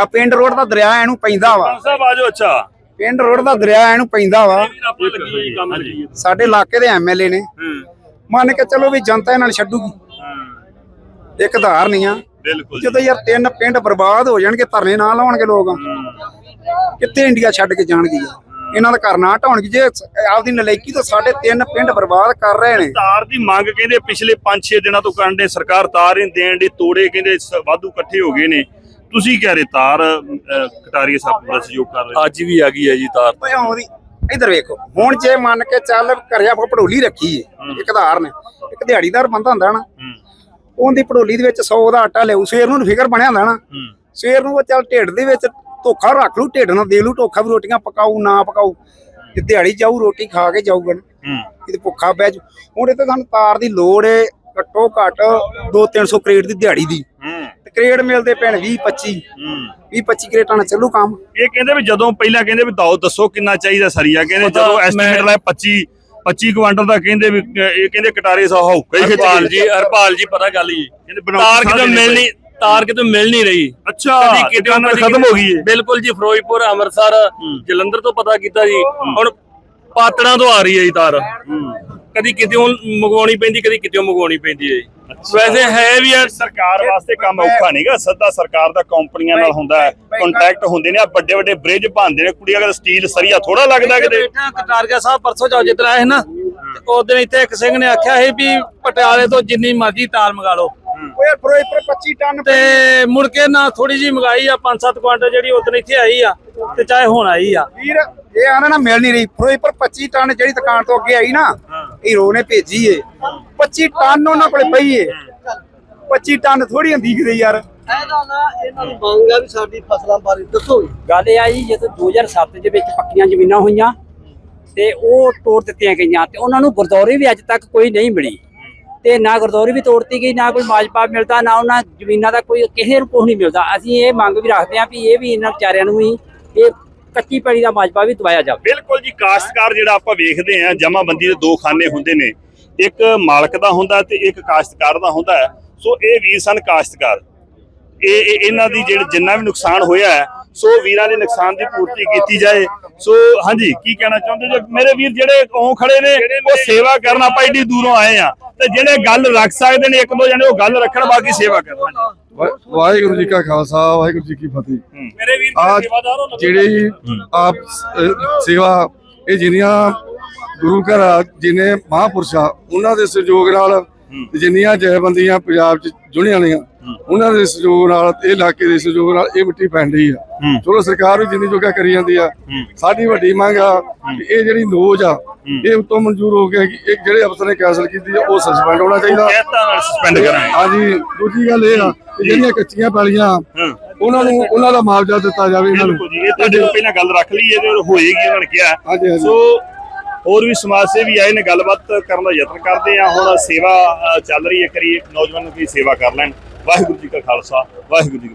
ਆ ਪਿੰਡ ਰੋਡ ਦਾ ਦਰਿਆ ਇਹਨੂੰ ਪੈਂਦਾ ਵਾ। ਸਾਹਿਬ ਆਜੋ ਅੱਛਾ। ਪਿੰਡ ਰੋਡ ਦਾ ਦਰਿਆ ਇਹਨੂੰ ਪੈਂਦਾ ਵਾ। ਸਾਡੇ ਇਲਾਕੇ ਦੇ ਐਮਐਲਏ ਨੇ। ਮੰਨ ਕੇ ਚੱਲੋ ਵੀ ਜਨਤਾ ਇਹਨਾਂ ਨਾਲ ਛੱਡੂਗੀ। ਇੱਕ ਧਾਰ ਨਹੀਂ ਆ। ਬਿਲਕੁਲ ਜਦੋਂ ਯਾਰ ਤਿੰਨ ਪਿੰਡ ਬਰਬਾਦ ਹੋ ਜਾਣਗੇ ਧਰਨੇ ਨਾ ਲਾਉਣਗੇ ਲੋਕ। ਕਿੱਥੇ ਇੰਡੀਆ ਛੱਡ ਕੇ ਜਾਣਗੇ? ਇਹਨਾਂ ਦਾ ਘਰ ਨਾ ਢਾਉਣਗੇ ਜੇ ਆਪਦੀ ਨਲਾਇਕੀ ਤੋਂ ਸਾਡੇ ਤਿੰਨ ਪਿੰਡ ਬਰਬਾਦ ਕਰ ਰਹੇ ਨੇ। ਤਾਰ ਦੀ ਮੰਗ ਕਹਿੰਦੇ ਪਿਛਲੇ 5-6 ਦਿਨਾਂ ਤੋਂ ਕਰਨ ਦੇ ਸਰਕਾਰ ਤਾਰ ਹੀ ਨਹੀਂ ਦੇਣ ਦੀ ਤੋੜੇ ਕਹਿੰਦੇ ਵਾਧੂ ਇਕੱਠੇ ਹੋ ਗਏ ਨੇ। ਤੁਸੀਂ ਕਹਿ ਰਹੇ ਤਾਰ ਕਟਾਰੀਆ ਸਾਹਿਬ ਪੂਰਾ ਸਹਿਯੋਗ ਕਰ ਰਹੇ ਅੱਜ ਵੀ ਆ ਗਈ ਹੈ ਜੀ ਤਾਰ। ਆਉਂਦੀ ਇਧਰ ਵੇਖੋ ਹੁਣ ਜੇ ਮੰਨ ਕੇ ਚੱਲ ਘਰੇ ਆਪਾਂ ਪੜੋਲੀ ਰੱਖੀ ਏ ਇੱਕ ਧਾਰ ਨੇ ਇੱਕ ਦਿਹਾੜੀਦਾਰ ਬੰਦਾ ਹੁੰਦਾ ਨਾ ਉਹਦੀ ਪੜੋਲੀ ਦੇ ਵਿੱਚ 100 ਦਾ ਆਟਾ ਲਿਆਉ ਸਵੇਰ ਨੂੰ ਫਿਕਰ ਬਣਿਆ ਹੁੰਦਾ ਨਾ। ਸਵੇਰ ਨੂੰ ਉਹ ਚੱਲ ਢਿੱਡ ਦੇ ਵਿੱਚ ਧੋਖਾ ਰੱਖ ਲੂ ਢਿੱਡ ਨਾਲ ਦੇ ਲੂ ਧੋਖਾ ਵੀ ਰੋਟੀਆਂ ਪਕਾਉ ਨਾ ਪਕਾਉ ਤੇ ਦਿਹਾੜੀ ਜਾਊ ਰੋਟੀ ਖਾ ਕੇ ਜਾਊਗਾ ਕਿਤੇ ਭੁੱਖਾ ਬਹਿ ਜਾਊ। ਹੁਣ ਇਹ ਤਾਂ ਸਾਨੂੰ ਤਾਰ ਦੀ ਲੋੜ ਏ ਘੱਟੋ ਘੱਟ 2-300 ਕਰੇਟ ਦੀ ਦਿਹਾੜੀ ਦੀ। ਤੇ ਕਰੇਟ ਮਿਲਦੇ ਪੈਣ 20-25 20-25 ਕਰੇਟਾਂ ਨਾਲ ਚੱਲੂ ਕੰਮ। ਇਹ ਕਹਿੰਦੇ ਵੀ ਜਦੋਂ ਪਹਿਲਾਂ ਕਹਿੰਦੇ ਵੀ ਦਾਓ ਦੱਸੋ ਕਿੰਨਾ ਚਾਹੀਦਾ ਸਰੀਆ ਕਹਿੰਦੇ ਜਦੋਂ ਐਸਟੀਮੇਟ ਲਾਇਆ 25 25 ਕੁਆਂਟਲ ਦਾ ਕਹਿੰਦੇ ਵੀ ਇਹ ਕਹਿੰਦੇ ਕਟਾਰੇ ਸਾ ਹੌਕਾ ਹੀ ਖਿੱਚ ਹਰਪਾਲ ਗਏ। ਜੀ ਹਰਪਾਲ ਜੀ ਪਤਾ ਗੱਲ ਜੀ। ਕਹਿੰਦੇ ਤਾਰ ਸਾਹ ਕਿਤੇ ਦੇਣੇ ਮਿਲ ਪਏ। ਨਹੀਂ। ਤਾਰ ਕਿਤੇ ਮਿਲ ਨਹੀਂ ਰਹੀ। ਅੱਛਾ ਕਦੀ ਕਿਤੇ ਦੁਕਾਨਾਂ ਖਤਮ ਹੋ ਗਈ ਹੈ ਬਿਲਕੁਲ ਜੀ ਫਿਰੋਜ਼ਪੁਰ ਅੰਮ੍ਰਿਤਸਰ ਜਲੰਧਰ ਤੋਂ ਪਤਾ ਕੀਤਾ ਜੀ। ਹੁਣ ਪਾਤੜਾਂ ਤੋਂ ਆ ਰਹੀ ਹੈ ਜੀ ਤਾਰ। ਕਦੀ ਕਿਤੇ ਮੰਗਵਾਉਣੀ ਪੈਂਦੀ ਕਦੀ ਕਿਤੇ ਮੰਗਵਾਉਣੀ ਪੈਂਦੀ ਹੈ ਵੈਸੇ ਹੈ ਵੀ ਆ। ਸਰਕਾਰ ਵਾਸਤੇ ਕੰਮ ਔਖਾ ਨਹੀਂਗਾ ਸੱਦਾ ਸਰਕਾਰ ਦਾ ਕੰਪਨੀਆਂ ਨਾਲ ਹੁੰਦਾ ਹੈ। ਕੰਟੈਕਟ ਹੁੰਦੇ ਨੇ ਆ ਵੱਡੇ ਵੱਡੇ ਬ੍ਰਿਜ ਬਣਦੇ ਨੇ। ਕੁੜੀ ਅਗਰ ਸਟੀਲ ਸਰੀਆ ਥੋੜਾ ਲੱਗਦਾ ਕਿਤੇ। ਬੈਠਾ ਕਟਾਰੀਆ ਸਾਹਿਬ ਪਰਸੋਂ ਜਾਓ ਜਿੱਦਣ ਆਏ ਨਾ ਤੇ ਉਸ ਦਿਨ ਇੱਥੇ ਇੱਕ ਸਿੰਘ ਨੇ ਆਖਿਆ ਸੀ ਵੀ ਪਟਿਆਲੇ ਤੋਂ ਜਿੰਨੀ ਮਰਜ਼ੀ ਤਾਰ ਮੰਗਾ ਲਓ। ਫਿਰੋਜ਼ਪੁਰ 25 ਟਨ ਤੇ ਮੁੜ ਕੇ ਨਾ ਥੋੜੀ ਜੀ ਮੰਗਾਈ ਆ 5-7 ਕੁਆਂਟਲ ਜਿਹੜੀ ਉਸ ਦਿਨ ਇੱਥੇ ਆਈ ਆ ਤੇ ਚਾਹੇ ਹੁਣ ਆਈ ਆ। ਵੀਰ ਇਹ ਆਣਾ ਨਾ ਮਿਲ ਨਹੀਂ ਰਹੀ। ਫਿਰੋਜ਼ਪੁਰ 25 ਟਨ ਜਿਹੜੀ ਦੁਕਾਨ ਤੋਂ ਅੱਗੇ ਆਈ ਨਾ ਹੀਰੋ ਨੇ ਭੇਜੀ ਏ। 25 ਟਨ ਉਹਨਾਂ ਕੋਲੇ ਪਈ ਏ। 25 ਟਨ ਥੋੜੀ ਹੁੰਦੀ ਕਿਤੇ ਯਾਰ। ਇਹਦਾ ਨਾ ਇਹਨਾਂ ਨੂੰ ਮੰਗ ਆ ਵੀ ਸਾਡੀ ਫਸਲਾਂ ਬਾਰੇ ਦੱਸੋ ਗੱਲ ਇਹ ਆ ਜੀ ਜਦੋਂ 2007 ਦੇ ਵਿੱਚ ਪੱਕੀਆਂ ਜ਼ਮੀਨਾਂ ਹੋਈਆਂ ਤੇ ਉਹ ਤੋੜ ਦਿੱਤੀਆਂ ਗਈਆਂ ਤੇ ਉਹਨਾਂ ਨੂੰ ਗੁਰਦੌਰੀ ਵੀ ਅੱਜ ਤੱਕ ਕੋਈ ਨਹੀਂ ਮਿਲੀ। ਤੇ ਨਾ ਗੁਰਦੌਰੀ ਵੀ ਤੋੜਤੀ ਗਈ, ਨਾ ਕੋਈ ਮਾਜਪਾ ਮਿਲਦਾ, ਨਾ ਉਹਨਾਂ ਜ਼ਮੀਨਾਂ ਦਾ ਕੋਈ ਕਿਸੇ ਨੂੰ ਕੁਛ ਨਹੀਂ ਮਿਲਦਾ। ਅਸੀਂ ਇਹ ਮੰਗ ਵੀ ਰੱਖਦੇ ਹਾਂ ਵੀ ਇਹ ਵੀ ਇਹਨਾਂ ਵਿਚਾਰਿਆਂ ਨੂੰ ਵੀ ਇਹ ਕੱਚੀ ਪੈੜੀ ਦਾ ਮਾਜਪਾ ਵੀ ਦਵਾਇਆ ਜਾਵੇ। ਬਿਲਕੁਲ ਜੀ, ਕਾਸ਼ਤਕਾਰ ਜਿਹੜਾ ਆਪਾਂ ਵੇਖਦੇ ਆ ਜਮਾਬੰਦੀ ਦੇ ਦੋ ਖਾਨੇ ਹੁੰਦੇ ਨੇ। ਇੱਕ ਮਾਲਕ ਦਾ ਹੁੰਦਾ ਤੇ ਇੱਕ ਕਾਸ਼ਤਕਾਰ ਦਾ ਹੁੰਦਾ ਹੈ। ਸੋ ਇਹ ਵੀਰ ਸਨ ਕਾਸ਼ਤਕਾਰ। ਇਹ ਇਹਨਾਂ ਦੀ ਜਿਹੜਾ ਜਿੰਨਾ ਵੀ ਨੁਕਸਾਨ ਹੋਇਆ ਹੈ ਸੋ ਵੀਰਾਂ ਦੇ ਨੁਕਸਾਨ ਦੀ ਪੂਰਤੀ ਕੀਤੀ ਜਾਏ। ਸੋ ਹਾਂਜੀ ਕੀ ਕਹਿਣਾ ਚਾਹੁੰਦੇ ਜੀ ਮੇਰੇ ਵੀਰ ਜਿਹੜੇ ਕੌਂ ਖੜੇ ਨੇ ਉਹ ਸੇਵਾ ਕਰਨ ਆਪਾਂ ਏਡੀ ਦੂਰੋਂ ਆਏ ਆ। ਤੇ ਜਿਹੜੇ ਗੱਲ ਰੱਖ ਸਕਦੇ ਨੇ ਇੱਕ ਦੋ ਜਣੇ ਉਹ ਗੱਲ ਰੱਖਣ ਬਾਕੀ ਸੇਵਾ ਕਰਨ। ਵਾਹਿਗੁਰੂ ਜੀ ਕਾ ਖਾਲਸਾ ਵਾਹਿਗੁਰੂ ਜੀ ਕੀ ਫਤਿਹ। ਮੇਰੇ ਵੀਰ ਸੇਵਾਦਾਰ ਜਿਹੜੇ ਆਪ ਸੇਵਾ ਇਹ ਜਿਹੜੀਆਂ ਗੁਰੂ ਘਰ ਜਿਨੇ ਮਹਾਂਪੁਰਸ਼ ਆ ਉਹਨਾਂ ਦੇ ਸਹਿਯੋਗ ਨਾਲ ਤੇ ਜਿੰਨੀਆਂ ਜਥੇਬੰਦੀਆਂ ਪੰਜਾਬ 'ਚ ਜੁੜੀਆਂ ਨੇ ਉਹਨਾਂ ਦੇ ਸਹਿਯੋਗ ਨਾਲ ਇਹ ਇਲਾਕੇ ਦੇ ਸਹਿਯੋਗ ਨਾਲ ਇਹ ਮਿੱਟੀ ਪੈਣ ਰਹੀ ਆ। ਚਲੋ ਸਰਕਾਰ ਵੀ ਜਿੰਨੀ ਜੋਗਾ ਕਰੀ ਜਾਂਦੀ ਆ। ਸਾਡੀ ਵੱਡੀ ਮੰਗ ਆ ਕਿ ਇਹ ਜਿਹੜੀ ਨੋਜ ਆ ਇਹ ਉਤੋਂ ਮਨਜ਼ੂਰ ਹੋ ਗਿਆ ਕਿ ਇਹ ਜਿਹੜੇ ਅਫਸਰ ਨੇ ਕੈਂਸਲ ਕੀਤੀ ਆ ਉਹ ਸਸਪੈਂਡ ਹੋਣਾ ਚਾਹੀਦਾ। ਕਹਿਤਾ ਨਾਲ ਸਸਪੈਂਡ ਕਰਾਂਗੇ? ਹਾਂਜੀ ਦੂਜੀ ਗੱਲ ਇਹ ਆ ਕਿ ਜਿਹੜੀਆਂ ਕੱਚੀਆਂ ਪੈਲੀਆਂ ਉਹਨਾਂ ਨੂੰ ਉਹਨਾਂ ਦਾ ਮੁਆਵਜ਼ਾ ਦਿੱਤਾ ਜਾਵੇ ਇਹਨਾਂ ਨੂੰ। ਇਹ ਤੁਹਾਡੇ ਤੋਂ ਪਹਿਲਾਂ ਗੱਲ ਰੱਖ ਲਈ ਇਹਦੇ ਹੋਏਗੀ ਉਹਨਾਂ ਨੇ ਕਿਹਾ। ਸੋ ਹੋਰ ਵੀ ਸਮਾਜ ਸੇਵੀ ਆਏ ਨੇ, ਗੱਲਬਾਤ ਕਰਨ ਦਾ ਯਤਨ ਕਰਦੇ ਆ। ਹੁਣ ਸੇਵਾ ਚੱਲ ਰਹੀ ਹੈ ਕਰੀ ਨੌਜਵਾਨਾਂ ਦੀ ਸੇਵਾ ਕਰ ਲੈਣ। ਵਾਹਿਗੁਰੂ ਜੀ ਕਾ ਖਾਲਸਾ, ਵਾਹਿਗੁਰੂ ਜੀ